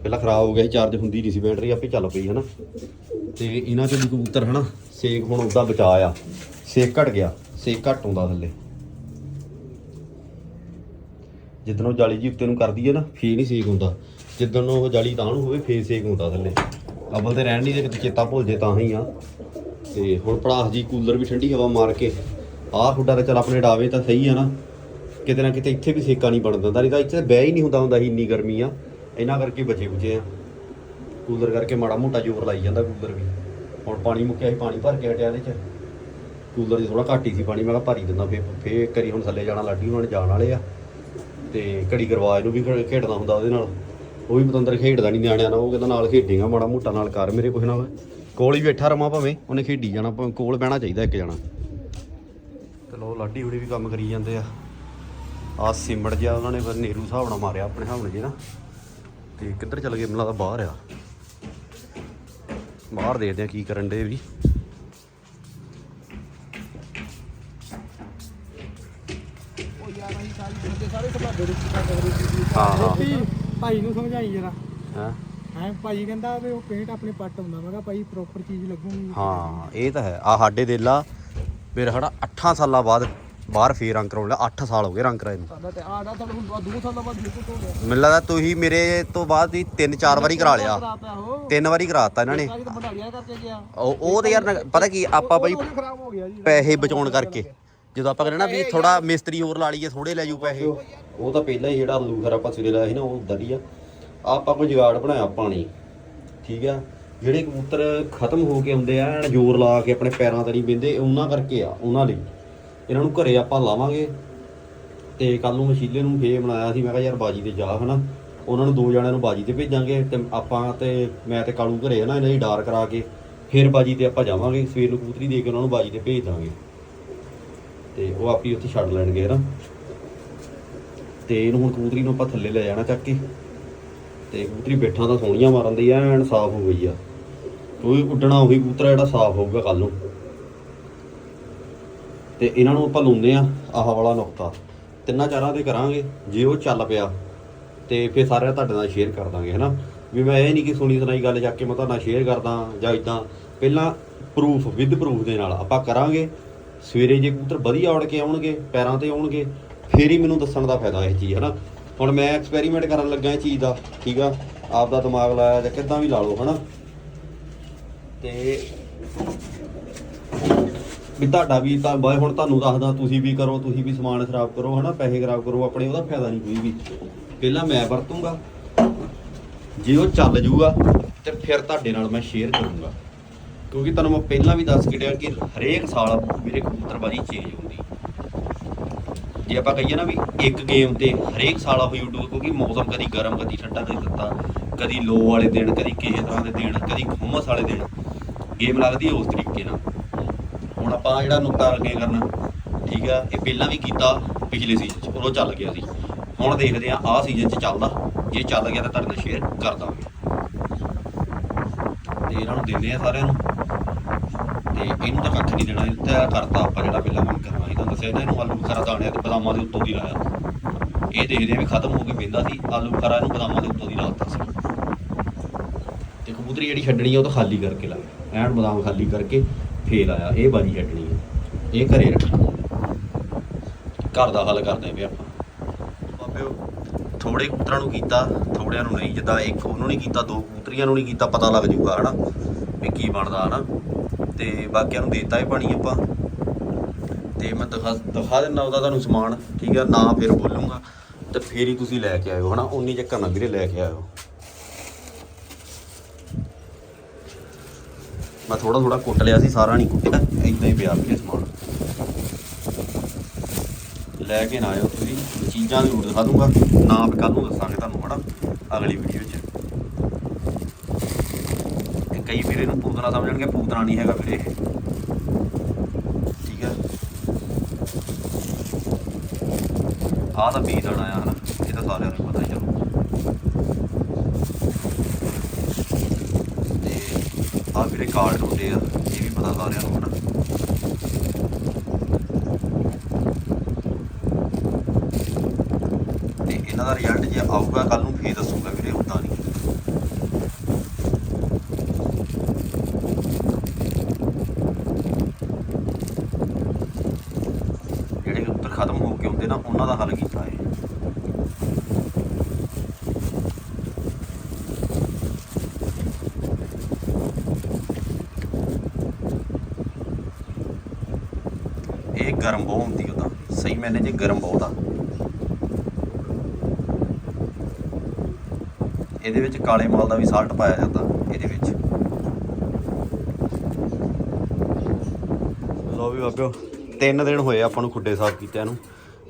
ਪਹਿਲਾਂ ਖਰਾਬ ਹੋ ਗਿਆ ਸੀ ਚਾਰਜ ਹੁੰਦੀ ਨਹੀਂ ਸੀ ਬੈਟਰੀ ਆਪੇ ਚੱਲ ਪਈ, ਹਨਾ? ਤੇ ਇਹਨਾਂ ਚੋਂ ਵੀ ਕਬੂਤਰ, ਹਨਾ? ਸੇਕ ਹੁਣ ਉਹਦਾ ਬਚਾ ਆ। ਸੇਕ ਘਟ ਗਿਆ, ਸੇਕ ਘਟ ਹੁੰਦਾ ਥੱਲੇ। ਜਿੱਦਣ ਉਹ ਜਾਲੀ ਜੀ ਉੱਤੇ ਨੂੰ ਕਰਦੀ ਹੈ ਨਾ, ਫੇਰ ਨਹੀਂ ਸੇਕ ਹੁੰਦਾ ਜਿੱਦਣ ਉਹ ਜਾਲੀ ਤਾਂ ਨੂੰ ਹੋਵੇ, ਫੇਰ ਸੇਕ ਹੁੰਦਾ ਥੱਲੇ। ਅਵਲ ਤੇ ਰਹਿਣ ਨਹੀਂ ਦੇ, ਕਿਤੇ ਚੇਤਾ ਭੁੱਲ ਜੇ ਤਾਂ ਹੀ ਆ। ਤੇ ਹੁਣ ਪੜਾਸ ਜੀ ਕੂਲਰ ਵੀ ਠੰਡੀ ਹਵਾ ਮਾਰ ਕੇ, ਆਹ ਖੁੱਡਾ ਤੇ ਚੱਲ ਆਪਣੇ ਡਾਵੇ ਤਾਂ ਸਹੀ ਆ ਨਾ। ਕਿਤੇ ਨਾ ਕਿਤੇ ਇੱਥੇ ਵੀ ਸੇਕਾ ਨਹੀਂ ਬਣ ਦਿੰਦਾ, ਨਹੀਂ ਤਾਂ ਇੱਥੇ ਬਹਿ ਹੀ ਨਹੀਂ ਹੁੰਦਾ ਹੁੰਦਾ ਸੀ ਇੰਨੀ ਗਰਮੀ ਆ। ਇਹਨਾਂ ਕਰਕੇ ਬਚੇ ਬੁਝੇ ਆ। ਕੂਲਰ ਕਰਕੇ ਮਾੜਾ ਮੋਟਾ ਜ਼ੋਰ ਲਾਈ ਜਾਂਦਾ ਕੂਲਰ ਵੀ। ਹੁਣ ਪਾਣੀ ਮੁੱਕਿਆ ਸੀ, ਪਾਣੀ ਭਰ ਕੇ ਹਟਿਆ ਇਹਦੇ ਚ। ਕੂਲਰ ਦੀ ਥੋੜਾ ਘੱਟ ਹੀ ਸੀ ਪਾਣੀ, ਮੈਂ ਕਿਹਾ ਭਰੀ ਦਿੰਦਾ ਫੇਰ ਫੇਰ ਕਰੀ ਹੁਣ ਥੱਲੇ ਜਾਣਾ ਲਾਡੀ ਉਹਨਾਂ ਨੇ ਜਾਣ ਵਾਲੇ ਆ। ਤੇ ਘੜੀ ਗਰਵਾਜ਼ ਨੂੰ ਵੀ ਖੇਡਦਾ ਹੁੰਦਾ ਉਹਦੇ ਨਾਲ। ਉਹ ਵੀ ਪਤੰਦਰ ਖੇਡਦਾ ਨਹੀਂ ਨਿਆਣਿਆਂ ਨਾਲ, ਉਹ ਕਹਿੰਦਾ ਨਾਲ ਖੇਡੇਗਾ, ਮਾੜਾ ਮੋਟਾ ਨਾਲ ਕਰ ਮੇਰੇ ਕੁਛ ਨਾ ਕੋਲ ਹੀ ਬੈਠਾ ਰਮਾ ਭਾਵੇਂ, ਉਹਨੇ ਖੇਡੀ ਜਾਣਾ ਕੋਲ ਬਹਿਣਾ ਚਾਹੀਦਾ ਇੱਕ ਜਣਾ। ਤੇ ਲੋ ਲਾਡੀ ਹੁਣੀ ਵੀ ਕੰਮ ਕਰੀ ਜਾਂਦੇ ਆ। ਆ ਸਿਮੜ ਜਿਹਾ ਉਹਨਾਂ ਨੇ ਬਸ ਨੇਰੂ ਹਿਸਾਬ ਨਾਲ ਮਾਰਿਆ, ਆਪਣੇ ਹਿਸਾਬ ਨਾਲ ਜੇ ਨਾ। ਤੇ ਕਿੱਧਰ ਚੱਲ ਗਏ? ਲੱਗਦਾ ਬਾਹਰ ਆ। ਬਾਹਰ ਦੇਖਦੇ ਆ ਕੀ ਕਰਨ ਦੇ ਵੀ। ਹਾਂ ਹਾਂ। ਰੋਟੀ ਭਾਈ ਨੂੰ ਸਮਝਾਈ ਜਰਾ। ਹਾਂ? ਹੈ ਭਾਈ ਕਹਿੰਦਾ ਵੀ ਉਹ ਪੇਂਟ ਆਪਣੇ ਪੱਟ ਹੁੰਦਾ। ਮੈਂ ਕਿਹਾ ਭਾਈ ਪ੍ਰੋਪਰ ਚੀਜ਼ ਲੱਗੂਗੀ। ਹਾਂ ਇਹ ਤਾਂ ਹੈ। ਆ ਸਾਡੇ ਦੇਲਾ ਮੇਰਾ ਖੜਾ 8 ਸਾਲਾਂ ਬਾਅਦ ਬਾਹਰ ਫੇਰ ਰੰਗ ਕਰਾਉਣ ਲਿਆ 8 ਸਾਲ ਹੋ ਗਏ ਰੰਗ ਕਰਾਏ ਨੂੰ। ਸਾਡਾ ਤੇ ਆੜਾ ਤਾਂ ਹੁਣ ਦੋ ਸਾਲਾਂ ਬਾਅਦ ਫਿਰ ਤੋਂ ਗਿਆ ਮੈਨੂੰ ਲੱਗਦਾ ਤੁਸੀਂ ਮੇਰੇ ਤੋਂ ਬਾਅਦ ਹੀ 3-4 ਵਾਰੀ ਕਰਾ ਲਿਆ। ਕਰਾਤਾ ਉਹ ਤਿੰਨ ਵਾਰੀ ਕਰਾਤਾ ਇਹਨਾਂ ਨੇ। ਕਾਹਦੀ ਤਾਂ ਬਣਾ ਕਰਕੇ ਗਿਆ ਉਹ ਉਹ ਤੇ ਯਾਰ ਨ- ਪਤਾ ਕੀ, ਆਪਾਂ ਬਈ ਉਹ ਖਰਾਬ ਹੋ ਗਿਆ ਜੀ ਪੈਸੇ ਬਚਾਉਣ ਕਰਕੇ, ਜਦੋਂ ਆਪਾਂ ਕਹਿੰਦੇ ਨਾ ਵੀ ਥੋੜਾ ਮਿਸਤਰੀ ਹੋਰ ਲਾ ਲਈਏ ਥੋੜੇ ਲੈ ਜੂ ਪੈਸੇ। ਉਹ ਤਾਂ ਪਹਿਲਾਂ ਹੀ ਜਿਹੜਾ ਲੂਖਰ ਆਪਾਂ ਸਿਰੇ ਲਾਇਆ ਸੀ ਨਾ, ਉਹ ਉਦਾਂ ਆ। ਆਪਾਂ ਕੋਈ ਜੁਗਾੜ ਬਣਾਇਆ ਪਾਣੀ। ਠੀਕ ਆ? ਜਿਹੜੇ ਕਬੂਤਰ ਖਤਮ ਹੋ ਕੇ ਆਉਂਦੇ ਆ, ਐਨ ਜ਼ੋਰ ਲਾ ਕੇ ਆਪਣੇ ਪੈਰਾਂ ਤੇ ਨਹੀਂ ਬਿੰਦੇ, ਉਹਨਾਂ ਕਰਕੇ ਆ, ਉਹਨਾਂ ਲਈ। ਇਹਨਾਂ ਨੂੰ ਘਰੇ ਆਪਾਂ ਲਾਵਾਂਗੇ। ਤੇ ਕੱਲ ਨੂੰ ਮਸ਼ੀਲੇ ਨੂੰ ਫੇਰ ਬਣਾਇਆ ਸੀ, ਮੈਂ ਕਿਹਾ ਯਾਰ ਬਾਜੀ ਤੇ ਜਾ ਹਨਾ। ਉਹਨਾਂ ਨੂੰ ਦੋ ਜਣਿਆਂ ਨੂੰ ਬਾਜੀ ਤੇ ਭੇਜਾਂਗੇ ਤੇ ਆਪਾਂ ਤੇ ਮੈਂ ਤੇ ਕਾਲੂ ਘਰੇ ਹਨਾ ਇਹਨਾਂ ਦੀ ਡਾਰ ਕਰਾ ਕੇ ਫੇਰ ਬਾਜੀ ਤੇ ਆਪਾਂ ਜਾਵਾਂਗੇ। ਸਵੇਰ ਨੂੰ ਕੂਤਰੀ ਦੇ ਕੇ ਉਹਨਾਂ ਨੂੰ ਬਾਜੀ ਤੇ ਭੇਜ ਦਾਂਗੇ। ਤੇ ਉਹ ਆਪੀ ਉੱਥੇ ਛੱਡ ਲੈਣਗੇ ਹਨਾ। ਤੇ ਇਹਨੂੰ ਹੁਣ ਕੂਤਰੀ ਨੂੰ ਆਪਾਂ ਥੱਲੇ ਲੈ ਜਾਣਾ ਚੱਕ ਕੇ। ਤੇ ਕਬੂਤਰੀ ਬੈਠਾਂ ਤਾਂ ਸੋਹਣੀਆਂ ਮਾਰਨ ਦੀ ਐਨ ਸਾਫ਼ ਹੋ ਗਈ ਆ। ਕੋਈ ਉੱਡਣਾ, ਉਹੀ ਕਬੂਤਰ ਜਿਹੜਾ ਸਾਫ਼ ਹੋਊਗਾ ਕੱਲ ਨੂੰ। ਤੇ ਇਹਨਾਂ ਨੂੰ ਆਪਾਂ ਲਾਉਂਦੇ ਆ ਆਹ ਵਾਲਾ ਨੁਕਤਾ। ਤਿੰਨਾਂ ਚਾਰਾਂ ਤੇ ਕਰਾਂਗੇ, ਜੇ ਉਹ ਚੱਲ ਪਿਆ, ਤੇ ਫਿਰ ਸਾਰਿਆਂ ਤੁਹਾਡੇ ਨਾਲ ਸ਼ੇਅਰ ਕਰ ਦਾਂਗੇ, ਹਨਾ? ਵੀ ਮੈਂ ਇਹ ਨਹੀਂ ਕਿ ਸੁਣੀ ਸੁਣਾਈ ਗੱਲ ਜਾ ਕੇ ਮੈਂ ਤੁਹਾਡੇ ਨਾਲ ਸ਼ੇਅਰ ਕਰਦਾ ਜਾਂ ਇਦਾਂ ਪਹਿਲਾਂ ਪ੍ਰੂਫ ਵਿਦ ਪ੍ਰੂਫ ਦੇ ਨਾਲ ਆਪਾਂ ਕਰਾਂਗੇ, ਸਵੇਰੇ ਜੇ ਕਬੂਤਰ ਵਧੀਆ ਉੜ ਕੇ ਆਉਣਗੇ, ਪੈਰਾਂ ਤੇ ਆਉਣਗੇ, ਫੇਰ ਹੀ ਮੈਨੂੰ ਦੱਸਣ ਦਾ ਫਾਇਦਾ ਇਹ ਚੀਜ਼, ਹਨਾ? ਹੁਣ ਮੈਂ ਐਕਸਪੈਰੀਮੈਂਟ ਕਰਨ ਲੱਗਾ ਇਹ ਚੀਜ਼ ਦਾ, ਠੀਕ ਆ? ਆਪ ਦਾ ਦਿਮਾਗ ਲਾਇਆ ਜਾਂ ਕਿੱਦਾਂ ਵੀ ਲਾ ਲਓ, ਹਨਾ? ਤੇ ਵੀ ਤੁਹਾਡਾ ਵੀ ਤਾਂ ਬਾਈ, ਹੁਣ ਤੁਹਾਨੂੰ ਦੱਸਦਾ, ਤੁਸੀਂ ਵੀ ਕਰੋ, ਤੁਸੀਂ ਵੀ ਸਮਾਨ ਖਰਾਬ ਕਰੋ, ਹਨਾ, ਪੈਸੇ ਖਰਾਬ ਕਰੋ, ਆਪਣੇ ਉਹਦਾ ਫਾਇਦਾ ਨਹੀਂ ਕੋਈ ਵੀ। ਪਹਿਲਾਂ ਮੈਂ ਵਰਤੂੰਗਾ, ਜੇ ਉਹ ਚੱਲ ਜੂਗਾ, ਤੇ ਫਿਰ ਤੁਹਾਡੇ ਨਾਲ ਮੈਂ ਸ਼ੇਅਰ ਕਰੂੰਗਾ। ਕਿਉਂਕਿ ਤੁਹਾਨੂੰ ਮੈਂ ਪਹਿਲਾਂ ਵੀ ਦੱਸ ਕੇ ਕਿ ਹਰੇਕ ਸਾਲ ਮੇਰੇ ਕਬੂਤਰਬਾਜੀ ਚੇਂਜ ਹੁੰਦੀ। ਜੇ ਆਪਾਂ ਕਹੀਏ ਨਾ ਵੀ ਇੱਕ ਗੇਮ ਤੇ ਹਰੇਕ ਸਾਲ ਆਪ YouTube, ਕਿਉਂਕਿ ਮੌਸਮ ਕਦੀ ਗਰਮ, ਕਦੀ ਠੰਡਾ ਕਦੀ ਦਿੱਤਾ, ਕਦੀ ਲੋ ਵਾਲੇ ਦਿਨ, ਕਦੀ ਕਿਸੇ ਤਰ੍ਹਾਂ ਦੇ ਦਿਨ, ਕਦੀ ਘੁੰਮਸ ਵਾਲੇ ਦਿਨ ਗੇਮ ਲੱਗਦੀ ਹੈ ਉਸ ਤਰੀਕੇ ਨਾਲ। ਹੁਣ ਆਪਾਂ ਜਿਹੜਾ ਨੁਕਤਾ ਅੱਗੇ ਕਰਨਾ, ਠੀਕ ਆ, ਇਹ ਪਹਿਲਾਂ ਵੀ ਕੀਤਾ ਪਿਛਲੇ ਸੀਜ਼ਨ 'ਚ, ਉਦੋਂ ਚੱਲ ਗਿਆ ਸੀ। ਹੁਣ ਦੇਖਦੇ ਆ, ਆਹ ਸੀਜ਼ਨ 'ਚ ਚੱਲਦਾ, ਜੇ ਚੱਲ ਗਿਆ ਤਾਂ ਤੁਹਾਡੇ ਨਾਲ ਸ਼ੇਅਰ ਕਰ ਦਾਂਗੇ। ਤੇ ਇਹਨਾਂ ਨੂੰ ਦਿੰਦੇ ਆ ਸਾਰਿਆਂ ਨੂੰ। ਤੇ ਇਹਨੂੰ ਤਾਂ ਕੱਖ ਨਹੀਂ ਦੇਣਾ ਇਹ ਤਾਂ ਕਰਤਾ ਆਪਾਂ ਜਿਹੜਾ ਪਹਿਲਾਂ ਕੰਮ ਕਰਨਾ ਸੀ। ਤੁਹਾਨੂੰ ਦੱਸਿਆ ਨਾ ਇਹਨੂੰ ਆਲੂ ਬੁਖਾਰਾ ਦਾਣਿਆਂ ਤੇ ਬਦਾਮਾਂ ਦੇ ਉੱਤੋਂ ਦੀ ਲਾਇਆ। ਇਹ ਦੇਖਦੇ ਆ ਵੀ ਖਤਮ ਹੋ ਕੇ ਪੈਂਦਾ ਸੀ, ਆਲੂ ਬੁਖਾਰਾ ਇਹਨੂੰ ਬਦਾਮਾਂ ਦੇ ਉੱਤੋਂ ਦੀ ਲਾਤਾ ਸੀ। ਤੇ ਕਬੂਤਰੀ ਜਿਹੜੀ ਛੱਡਣੀ ਆ, ਉਹ ਤਾਂ ਖਾਲੀ ਕਰਕੇ ਲਾਇਆ ਐਨ ਬਦਾਮ ਖਾਲੀ ਕਰਕੇ ਫੇਰ ਆਇਆ, ਇਹ ਬਾਜੀ ਛੱਡਣੀ ਆ ਇਹ ਘਰੇ ਰੱਖਣਾ। ਘਰ ਦਾ ਹੱਲ ਕਰਦੇ ਪਏ ਆਪਾਂ। ਬਾਬਿਓ ਥੋੜੇ ਕਬੂਤਰਾਂ ਨੂੰ ਕੀਤਾ, ਥੋੜਿਆਂ ਨੂੰ ਨਹੀਂ, ਜਿੱਦਾਂ ਇੱਕ ਉਹਨੂੰ ਨਹੀਂ ਕੀਤਾ, ਦੋ ਕਬੂਤਰੀਆਂ ਨੂੰ ਨਹੀਂ ਕੀਤਾ, ਪਤਾ ਲੱਗ ਜੂਗਾ, ਹਨਾ, ਵੀ ਕੀ ਬਣਦਾ, ਹਨਾ। ਤੇ ਬਾਕੀਆਂ ਨੂੰ ਦੇਤਾ ਇਹ ਪਾਣੀ ਆਪਾਂ। ਤੇ ਮੈਂ ਦਿਖਾ ਦਿਖਾ ਦਿੰਦਾ ਉਹਦਾ ਤੁਹਾਨੂੰ ਸਮਾਨ, ਠੀਕ ਆ ਨਾ ਫਿਰ ਬੋਲੂੰਗਾ। ਤੇ ਫੇਰ ਹੀ ਤੁਸੀਂ ਲੈ ਕੇ ਆਇਓ, ਹਨਾ। ਉਨੀ ਚੱਕਰ ਨਾ ਵੀਰੇ, ਲੈ ਕੇ ਆਇਓ। ਮੈਂ ਥੋੜਾ ਥੋੜਾ ਕੁੱਟ ਲਿਆ ਸੀ, ਸਾਰਾ ਨਹੀਂ ਕੁੱਟਿਆ। ਇਦਾਂ ਹੀ ਪਿਆ ਪਿਆ ਸਮਾਨ। ਲੈ ਕੇ ਨਾ ਆਇਓ ਤੁਸੀਂ ਚੀਜ਼ਾਂ ਜ਼ਰੂਰ ਦਿਖਾ ਦੂੰਗਾ। ਨਾ ਕੱਲ ਨੂੰ ਦੱਸਾਂਗੇ ਤੁਹਾਨੂੰ, ਹਨਾ? ਅਗਲੀ ਵੀਡੀਓ 'ਚ। ਕਈ ਵੀਰੇ ਨੂੰ ਪੂਤਨਾ ਸਮਝਣਗੇ, ਪੂਤਨਾ ਨਹੀਂ ਹੈਗਾ ਵੀਰੇ ਇਹ। ਠੀਕ ਹੈ? ਆਹ ਤਾਂ ਬੀਜ ਆਣਾ ਆ ਹਨਾ ਇਹ ਤਾਂ ਸਾਰਿਆਂ ਨੂੰ ਪਤਾ ਹੀ ਚਲੋ ਤੇ ਆਹ ਵੀਰੇ ਕਾਰਡ ਹੁੰਦੇ ਆ, ਇਹ ਵੀ ਪਤਾ ਸਾਰਿਆਂ ਨੂੰ ਹਨਾ। ਤੇ ਇਹਨਾਂ ਦਾ ਰਿਜ਼ਲਟ ਜੇ ਆਊਗਾ ਕੱਲ ਨੂੰ, ਫੇਰ ਦੱਸੂਗਾ ਵੀਰੇ ਉਦਾਂ ਨਹੀਂ। ਜਿਹੜੇ ਉੱਤਰ ਖਤਮ ਹੋ ਕੇ ਆਉਂਦੇ ਨਾ, ਉਹਨਾਂ ਦਾ ਹੱਲ ਕੀਤਾ ਹੈ ਇਹ ਗਰਮ ਬਹੁਤ ਹੁੰਦੀ ਉਹਦਾ ਸਹੀ ਮੈਨੇ ਜੀ ਗਰਮ ਬਹੁਤ ਆ। ਇਹਦੇ ਵਿੱਚ ਕਾਲੇ ਮਾਲ ਦਾ ਵੀ ਸਾਲਟ ਪਾਇਆ ਜਾਂਦਾ, ਇਹਦੇ ਵਿੱਚ। ਲੋ ਵੀ ਬਾਬਿਓ, ਤਿੰਨ ਦਿਨ ਹੋਏ ਆਪਾਂ ਨੂੰ ਖੁੱਡੇ ਸਾਫ਼ ਕੀਤਿਆਂ ਨੂੰ,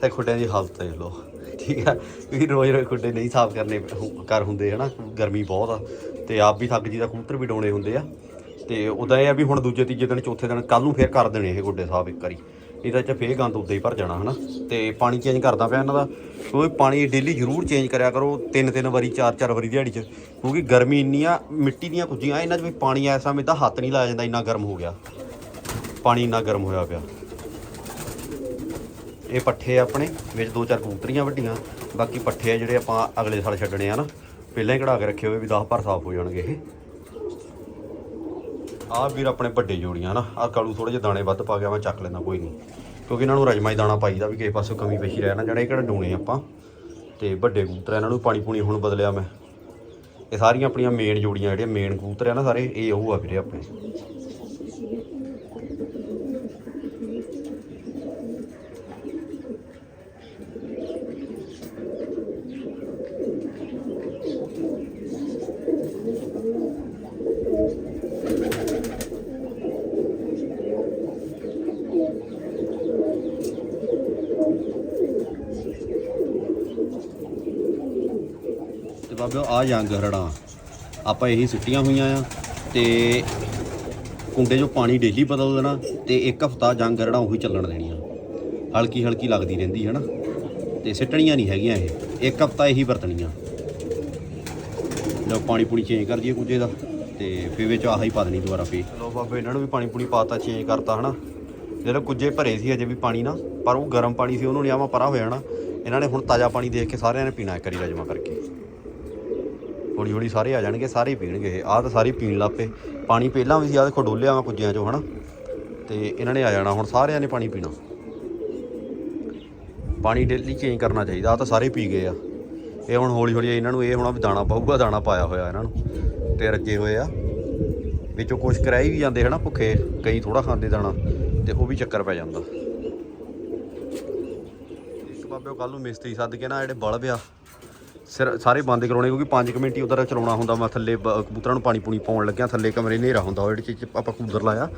ਤੇ ਖੁੱਡਿਆਂ ਦੀ ਹਾਲਤ ਦੇਖ ਲੋ ਠੀਕ ਆ? ਕਿਉਂਕਿ ਰੋਜ਼ ਰੋਜ਼ ਖੁੱਡੇ ਨਹੀਂ ਸਾਫ਼ ਕਰਨੇ ਕਰ ਹੁੰਦੇ ਹਨਾ, ਗਰਮੀ ਬਹੁਤ ਆ, ਤੇ ਆਪ ਵੀ ਥੱਕ ਜੀ ਦਾ ਕਬੂਤਰ ਵੀ ਡਾਉਣੇ ਹੁੰਦੇ ਆ। ਤੇ ਉਦਾਂ ਇਹ ਆ ਵੀ ਹੁਣ ਦੂਜੇ ਤੀਜੇ ਦਿਨ, ਚੌਥੇ ਦਿਨ ਕੱਲ ਨੂੰ ਫੇਰ ਕਰ ਦੇਣੇ ਇਹ ਗੁੱਡੇ ਸਾਫ਼ ਇੱਕ ਵਾਰੀ। ਇਹਦਾ ਚ ਫੇਰ ਗੰਦ ਉੱਦਾਂ ਹੀ ਭਰ ਜਾਣਾ ਹਨਾ। ਤੇ ਪਾਣੀ ਚੇਂਜ ਕਰਦਾ ਪਿਆ ਇਹਨਾਂ ਦਾ। ਕਿਉਂਕਿ ਪਾਣੀ ਡੇਲੀ ਜ਼ਰੂਰ ਚੇਂਜ ਕਰਿਆ ਕਰੋ ਤਿੰਨ ਤਿੰਨ ਵਾਰੀ ਚਾਰ ਚਾਰ ਵਾਰੀ ਦਿਹਾੜੀ ਚ। ਕਿਉਂਕਿ ਗਰਮੀ ਇੰਨੀ ਆ ਮਿੱਟੀ ਦੀਆਂ ਕੁੱਜੀਆਂ ਇਹਨਾਂ 'ਚ ਵੀ ਪਾਣੀ ਐਸਾ ਸਮੇਂ ਤਾਂ ਹੱਥ ਨਹੀਂ ਲਾਇਆ ਜਾਂਦਾ, ਇੰਨਾ ਗਰਮ ਹੋ ਗਿਆ। ਪਾਣੀ ਇੰਨਾ ਗਰਮ ਹੋਇਆ ਪਿਆ। ਇਹ ਪੱਠੇ ਆਪਣੇ, ਵਿੱਚ ਦੋ ਚਾਰ ਕਬੂਤਰੀਆਂ ਵੱਡੀਆਂ। ਬਾਕੀ ਪੱਠੇ ਆ ਜਿਹੜੇ ਆਪਾਂ ਅਗਲੇ ਸਾਲ ਛੱਡਣੇ ਆ ਨਾ। ਪਹਿਲਾਂ ਹੀ ਕਢਾ ਕੇ ਰੱਖੇ ਹੋਏ ਵੀ 10 ਭਰ ਸਾਫ਼ ਹੋ ਜਾਣਗੇ ਇਹ। ਆਹ ਵੀਰ ਆਪਣੇ ਵੱਡੇ ਜੋੜੀਆਂ ਨਾ, ਆਹ ਕਾਲੂ ਥੋੜੇ ਜਿਹੇ ਦਾਣੇ ਵੱਧ ਪਾ ਗਿਆ ਮੈਂ ਚੱਕ ਲੈਂਦਾ ਕੋਈ ਨਹੀਂ। ਕਿਉਂਕਿ ਇਹਨਾਂ ਨੂੰ ਰਜਮਾ ਹੀ ਦਾਣਾ ਪਾਈਦਾ ਵੀ ਕਿਸੇ ਪਾਸੋਂ ਕਮੀ ਪੇਸ਼ੀ ਰਹਿ ਨਾ ਜਿਹੜੇ ਕਿਹੜਾ ਡੂਣੇ ਆਪਾਂ। ਤੇ ਵੱਡੇ ਕਬੂਤਰ ਇਹਨਾਂ ਨੂੰ ਪਾਣੀ ਪੂਣੀ ਹੁਣ ਬਦਲਿਆ ਮੈਂ। ਇਹ ਸਾਰੀਆਂ ਆਪਣੀਆਂ ਮੇਨ ਜੋੜੀਆਂ, ਜਿਹੜੀਆਂ ਮੇਨ ਕਬੂਤਰ ਆ ਨਾ ਸਾਰੇ, ਇਹ ਉਹ ਆ ਵੀਰੇ ਆਪਣੇ ਤੇ ਬਾਬਿਓ ਆ ਜੰਗ ਹਰੜਾਂ ਆਪਾਂ ਇਹੀ ਸੁੱਟੀਆਂ ਹੋਈਆਂ ਆ ਤੇ ਕੁੰਡੇ 'ਚੋਂ ਪਾਣੀ ਡੇਲੀ ਬਦਲ ਦੇਣਾ ਤੇ ਇੱਕ ਹਫਤਾ ਜੰਗ ਹਰੜਾਂ ਉਹੀ ਚੱਲਣ ਦੇਣੀਆਂ। ਹਲਕੀ ਹਲਕੀ ਲੱਗਦੀ ਰਹਿੰਦੀ ਹੈ ਨਾ ਤੇ ਸਿੱਟਣੀਆਂ ਨਹੀਂ ਹੈਗੀਆਂ ਇਹ। ਇੱਕ ਹਫਤਾ ਇਹੀ ਵਰਤਣੀਆਂ। ਲਓ, ਪਾਣੀ ਪੂਣੀ ਚੇਂਜ ਕਰ ਦਈਏ ਕੁੰਜੇ ਦਾ ਤੇ ਫਿਰ ਵਿੱਚ ਆਹ ਹੀ ਪਾ ਦੇਣੀ ਦੁਬਾਰਾ ਫੇਰ। ਲਓ ਬਾਬੇ, ਇਹਨਾਂ ਨੂੰ ਵੀ ਪਾਣੀ ਪੂਣੀ ਪਾਤਾ ਚੇਂਜ ਕਰਤਾ, ਹਨਾ? ਜਿਹੜੇ ਕੁੰਜੇ ਭਰੇ ਸੀ ਅਜੇ ਵੀ ਪਾਣੀ ਨਾ ਪਰ ਉਹ ਗਰਮ ਪਾਣੀ ਸੀ, ਉਹਨੂੰ ਨਹੀਂ ਆਵਾ, ਪਰਾ ਹੋ ਜਾਣਾ ਇਹਨਾਂ ਨੇ ਹੁਣ ਤਾਜ਼ਾ ਪਾਣੀ ਦੇਖ ਕੇ ਸਾਰਿਆਂ ਨੇ ਪੀਣਾ, ਇੱਕ ਵਾਰੀ ਰਜਮਾ ਕਰਕੇ। ਹੌਲੀ ਹੌਲੀ ਸਾਰੇ ਆ ਜਾਣਗੇ, ਸਾਰੇ ਪੀਣਗੇ ਆਹ ਤਾਂ ਸਾਰੇ ਪੀਣ ਲੱਪੇ ਪਾਣੀ ਪਹਿਲਾਂ ਵੀ ਸੀ, ਆਹ ਦੇਖੋ ਡੋਲਿਆ ਵਾ ਕੁੱਜਿਆਂ ਚੋਂ, ਹਨਾ? ਤੇ ਇਹਨਾਂ ਨੇ ਆ ਜਾਣਾ, ਹੁਣ ਸਾਰਿਆਂ ਨੇ ਪਾਣੀ ਪੀਣਾ। ਪਾਣੀ ਡੇਲੀ ਚੇਂਜ ਕਰਨਾ ਚਾਹੀਦਾ ਆ ਤਾਂ ਸਾਰੇ ਪੀ ਗਏ ਆ। ਇਹ ਹੁਣ ਹੌਲੀ ਹੌਲੀ ਇਹਨਾਂ ਨੂੰ ਇਹ ਹੋਣਾ ਵੀ ਦਾਣਾ ਪਾਊਗਾ ਦਾਣਾ ਪਾਇਆ ਹੋਇਆ ਇਹਨਾਂ ਨੂੰ, ਤੇ ਰੱਜੇ ਹੋਏ ਆ। ਵਿੱਚੋਂ ਕੁਛ ਕਰਾਈ ਵੀ ਜਾਂਦੇ, ਹਨਾ, ਭੁੱਖੇ, ਕਈ ਥੋੜਾ ਖਾਂਦੇ ਦਾਣਾ, ਤੇ ਉਹ ਵੀ ਚੱਕਰ ਪੈ ਜਾਂਦਾ। ਇੱਕ ਬਾਬੇ ਕੱਲ ਨੂੰ ਮਿਸਤਰੀ ਸੱਦ ਕੇ ਨਾ, ਜਿਹੜੇ ਬਲਬ ਆ ਸਿਰ ਸਾਰੇ ਬੰਦ ਕਰਾਉਣੇ ਕਿਉਂਕਿ 5 ਮਿੰਟ ਹੀ ਉਧਰ ਚਲਾਉਣਾ ਹੁੰਦਾ ਮੈਂ ਥੱਲੇ ਕਬੂਤਰਾਂ ਨੂੰ ਪਾਣੀ ਪੂਣੀ ਪਾਉਣ ਲੱਗਿਆ ਥੱਲੇ ਕਮਰੇ ਹਨੇਰਾ ਹੁੰਦਾ ਉਹ ਜਿਹੜੇ ਚ ਆਪਾਂ ਕਬੂਤਰ ਲਾਇਆ।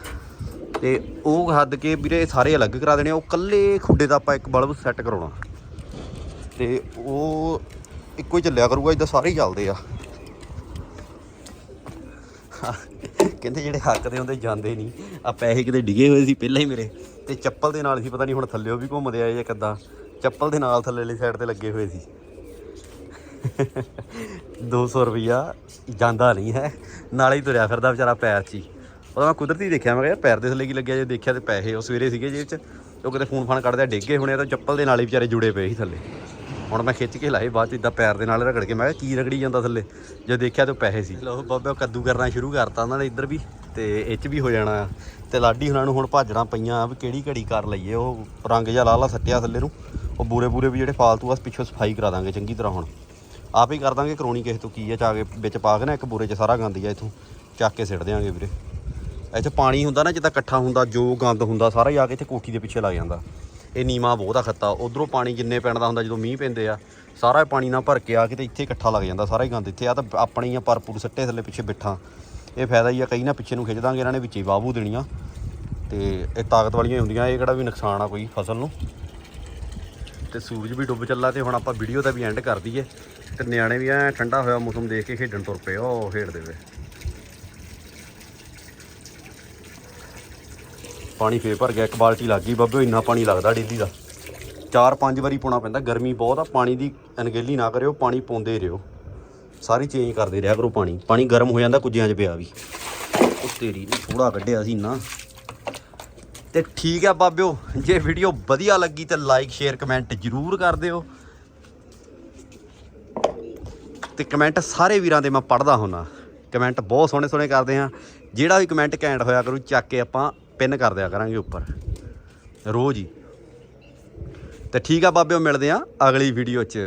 ਤੇ ਉਹ ਹੱਦ ਕੇ ਵੀਰੇ ਸਾਰੇ ਅਲੱਗ ਕਰਾ ਦੇਣੇ ਆ, ਉਹ ਕੱਲੇ ਖੁੱਡੇ ਦਾ ਆਪਾਂ ਇੱਕ ਬਲਬ ਸੈੱਟ ਕਰਾਉਣਾ। ਤੇ ਉਹ ਇੱਕੋ ਹੀ ਚੱਲਿਆ ਕਰੂਗਾ ਇਦਾਂ ਸਾਰੇ ਹੀ ਚੱਲਦੇ ਆ। ਕਹਿੰਦੇ ਜਿਹੜੇ ਹੱਕ ਦੇ ਹੁੰਦੇ ਜਾਂਦੇ ਨਹੀਂ ਆ ਪੈਸੇ ਕਿਤੇ ਡਿਗੇ ਹੋਏ ਸੀ ਪਹਿਲਾਂ ਹੀ ਮੇਰੇ। ਤੇ ਚੱਪਲ ਦੇ ਨਾਲ ਸੀ ਪਤਾ ਨਹੀਂ ਹੁਣ ਥੱਲੇ ਉਹ ਵੀ ਘੁੰਮਦੇ ਆਏ ਜਾਂ ਕਿੱਦਾਂ ਚੱਪਲ ਦੇ ਨਾਲ ਥੱਲੇ ਵਾਲੀ ਸਾਈਡ ਤੇ ਲੱਗੇ ਹੋਏ ਸੀ। 200 ਰੁਪਿਆ ਜਾਂਦਾ ਨਹੀਂ ਹੈ। ਨਾਲੇ ਹੀ ਤੁਰਿਆ ਫਿਰਦਾ ਵਿਚਾਰਾ ਪੈਰ 'ਚ ਹੀ। ਉਹਦਾ ਮੈਂ ਕੁਦਰਤੀ ਦੇਖਿਆ, ਮੈਂ ਕਿਹਾ ਯਾਰ ਪੈਰ ਦੇ ਥੱਲੇ ਕੀ ਲੱਗਿਆ? ਜੇ ਦੇਖਿਆ ਤੇ ਪੈਸੇ ਉਹ ਸਵੇਰੇ ਸੀਗੇ ਜੇਬ 'ਚ। ਉਹ ਕਿਤੇ ਫੋਨ ਫਾਨ ਕੱਢਦੇ ਡਿੱਗੇ ਹੋਣੇ ਆ ਤਾਂ ਚੱਪਲ ਦੇ ਨਾਲ ਹੀ ਵਿਚਾਰੇ ਜੁੜੇ ਪਏ ਸੀ ਥੱਲੇ। ਹੁਣ ਮੈਂ ਖਿੱਚ ਕੇ ਲਾਏ, ਬਾਅਦ 'ਚ ਇਦਾਂ ਪੈਰ ਦੇ ਨਾਲ ਰਗੜ ਕੇ, ਮੈਂ ਕਿਹਾ ਕੀ ਰਗੜੀ ਜਾਂਦਾ ਥੱਲੇ? ਜੇ ਦੇਖਿਆ ਤੇ ਉਹ ਪੈਸੇ ਸੀ। ਲੋ ਬਾਬਾ, ਉਹ ਕੱਦੂ ਕਰਨਾ ਸ਼ੁਰੂ ਕਰਤਾ ਉਹਨਾਂ ਨੇ ਇੱਧਰ ਵੀ, ਤੇ ਇਹ 'ਚ ਵੀ ਹੋ ਜਾਣਾ ਆ। ਤੇ ਲਾਡੀ ਹੁਣਾਂ ਨੂੰ ਹੁਣ ਭਾਜਣਾ ਪਈਆਂ ਵੀ ਕਿਹੜੀ ਘੜੀ ਕਰ ਲਈਏ। ਉਹ ਰੰਗ ਜਿਹਾ ਲਾ ਲਾ ਸੱਟਿਆ ਥੱਲੇ ਨੂੰ। ਉਹ ਬੂਰੇ ਬੂਰੇ ਵੀ ਜਿਹੜੇ ਫਾਲਤੂ ਆ ਪਿੱਛੋਂ ਸਫ਼ਾਈ ਕਰਾ ਦਾਂਗੇ ਚੰਗੀ ਤਰ੍ਹਾਂ ਹੁਣ। ਆਪ ਹੀ ਕਰ ਦਾਂਗੇ ਕਰੋਣੀ ਕਿਸੇ ਤੋਂ, ਕੀ ਆ ਚਾ ਕੇ ਵਿੱਚ ਪਾ ਕੇ ਨਾ ਇੱਕ ਬੂਰੇ 'ਚ ਸਾਰਾ ਗੰਦ ਆ ਇਥੋਂ। ਚੱਕ ਕੇ ਸਿੱਟ ਦਿਆਂਗੇ ਵੀਰੇ। ਇੱਥੇ ਪਾਣੀ ਹੁੰਦਾ ਨਾ, ਜਿੱਦਾਂ ਇਕੱਠਾ ਹੁੰਦਾ, ਜੋ ਗੰਦ ਹੁੰਦਾ, ਸਾਰਾ ਹੀ ਆ ਕੇ ਇੱਥੇ ਕੋਠੀ ਦੇ ਪਿੱਛੇ ਲੱਗ ਜਾਂਦਾ। ਇਹ ਨੀਮਾ ਬਹੁਤ ਆ ਖੱਤਾ। ਉਧਰੋਂ ਪਾਣੀ ਜਿੰਨੇ ਪੈਣ ਦਾ ਹੁੰਦਾ, ਜਦੋਂ ਮੀਂਹ ਪੈਂਦੇ ਆ, ਸਾਰਾ ਪਾਣੀ ਨਾਲ ਭਰ ਕੇ ਆ ਕੇ ਤੇ ਇੱਥੇ ਇਕੱਠਾ ਲੱਗ ਜਾਂਦਾ, ਸਾਰਾ ਹੀ ਗੰਦ। ਇੱਥੇ ਆ ਤਾਂ ਆਪਣੀ ਆ ਪਰਪੂਰ ਸੱਟੇ ਥੱਲੇ ਪਿੱਛੇ ਬਿੱਠਾਂ। ਇਹ ਫਾਇਦਾ ਹੀ ਆ, ਕਈ ਨਾ ਪਿੱਛੇ ਨੂੰ ਖਿੱਚ ਦਾਂਗੇ, ਇਹਨਾਂ ਨੇ ਵਿੱਚੇ ਹੀ ਬਾਬੂ ਦੇਣੀਆਂ। ਤੇ ਇਹ ਤਾਕਤ ਵਾਲੀਆਂ ਹੁੰਦੀਆਂ, ਇਹ ਕਿਹੜਾ ਵੀ ਨੁਕਸਾਨ ਆ ਕੋਈ ਫਸਲ ਨੂੰ। ਤੇ ਸੂਰਜ ਵੀ ਡੁੱਬ ਚੱਲਾ ਤੇ ਹੁਣ ਆਪਾਂ ਵੀਡੀਓ ਦਾ ਵੀ ਐਂਡ ਕਰ ਦਈਏ। ਤੇ ਨਿਆਣੇ ਵੀ ਐ ਠੰਡਾ ਹੋਇਆ ਮੌਸਮ ਦੇਖ ਕੇ ਖੇਡਣ ਤੁਰ ਪਏ, ਉਹ ਖੇਡਦੇ ਵੇ। ਪਾਣੀ ਫੇਰ ਭਰ ਗਿਆ, ਇੱਕ ਬਾਲਟੀ ਲੱਗ ਗਈ ਬਾਬੇ, ਇੰਨਾ ਪਾਣੀ ਲੱਗਦਾ ਡੇਲੀ ਦਾ। ਚਾਰ ਪੰਜ ਵਾਰੀ ਪਾਉਣਾ ਪੈਂਦਾ, ਗਰਮੀ ਬਹੁਤ ਆ, ਪਾਣੀ ਦੀ ਅਣਗਹਿਲੀ ਨਾ ਕਰਿਓ, ਪਾਣੀ ਪਾਉਂਦੇ ਰਹੋ। ਸਾਰੀ ਚੇਂਜ ਕਰਦੇ ਰਿਹਾ ਕਰੋ ਪਾਣੀ। ਪਾਣੀ ਗਰਮ ਹੋ ਜਾਂਦਾ, ਕੁੱਜਿਆਂ 'ਚ ਪਿਆ ਵੀ। ਉਹ ਤੇਰੀ ਨੇ ਥੋੜਾ ਕੱਢਿਆ ਸੀ ਨਾ ਤੇ ਠੀਕ ਹੈ ਬਾਬਿਓ, ਜੇ ਵੀਡੀਓ ਵਧੀਆ ਲੱਗੀ ਤੇ ਲਾਈਕ ਸ਼ੇਅਰ ਕਮੈਂਟ ਜ਼ਰੂਰ ਕਰ ਦਿਓ। ਤੇ ਕਮੈਂਟ ਸਾਰੇ ਵੀਰਾਂ ਦੇ ਮੈਂ ਪੜ੍ਹਦਾ ਹੁੰਨਾ। ਕਮੈਂਟ ਬਹੁਤ ਸੋਹਣੇ ਸੋਹਣੇ ਕਰਦੇ ਆ ਜਿਹੜਾ ਵੀ ਕਮੈਂਟ ਕੈਂਟ ਹੋਇਆ ਕਰੂ, ਚੱਕ ਕੇ ਆਪਾਂ ਪਿੰਨ ਕਰ ਦਿਆ ਕਰਾਂਗੇ ਉੱਪਰ। ਰੋਜ਼ ਹੀ। ਤੇ ਠੀਕ ਆ ਬਾਬਿਓ, ਮਿਲਦੇ ਆ ਅਗਲੀ ਵੀਡੀਓ 'ਚ।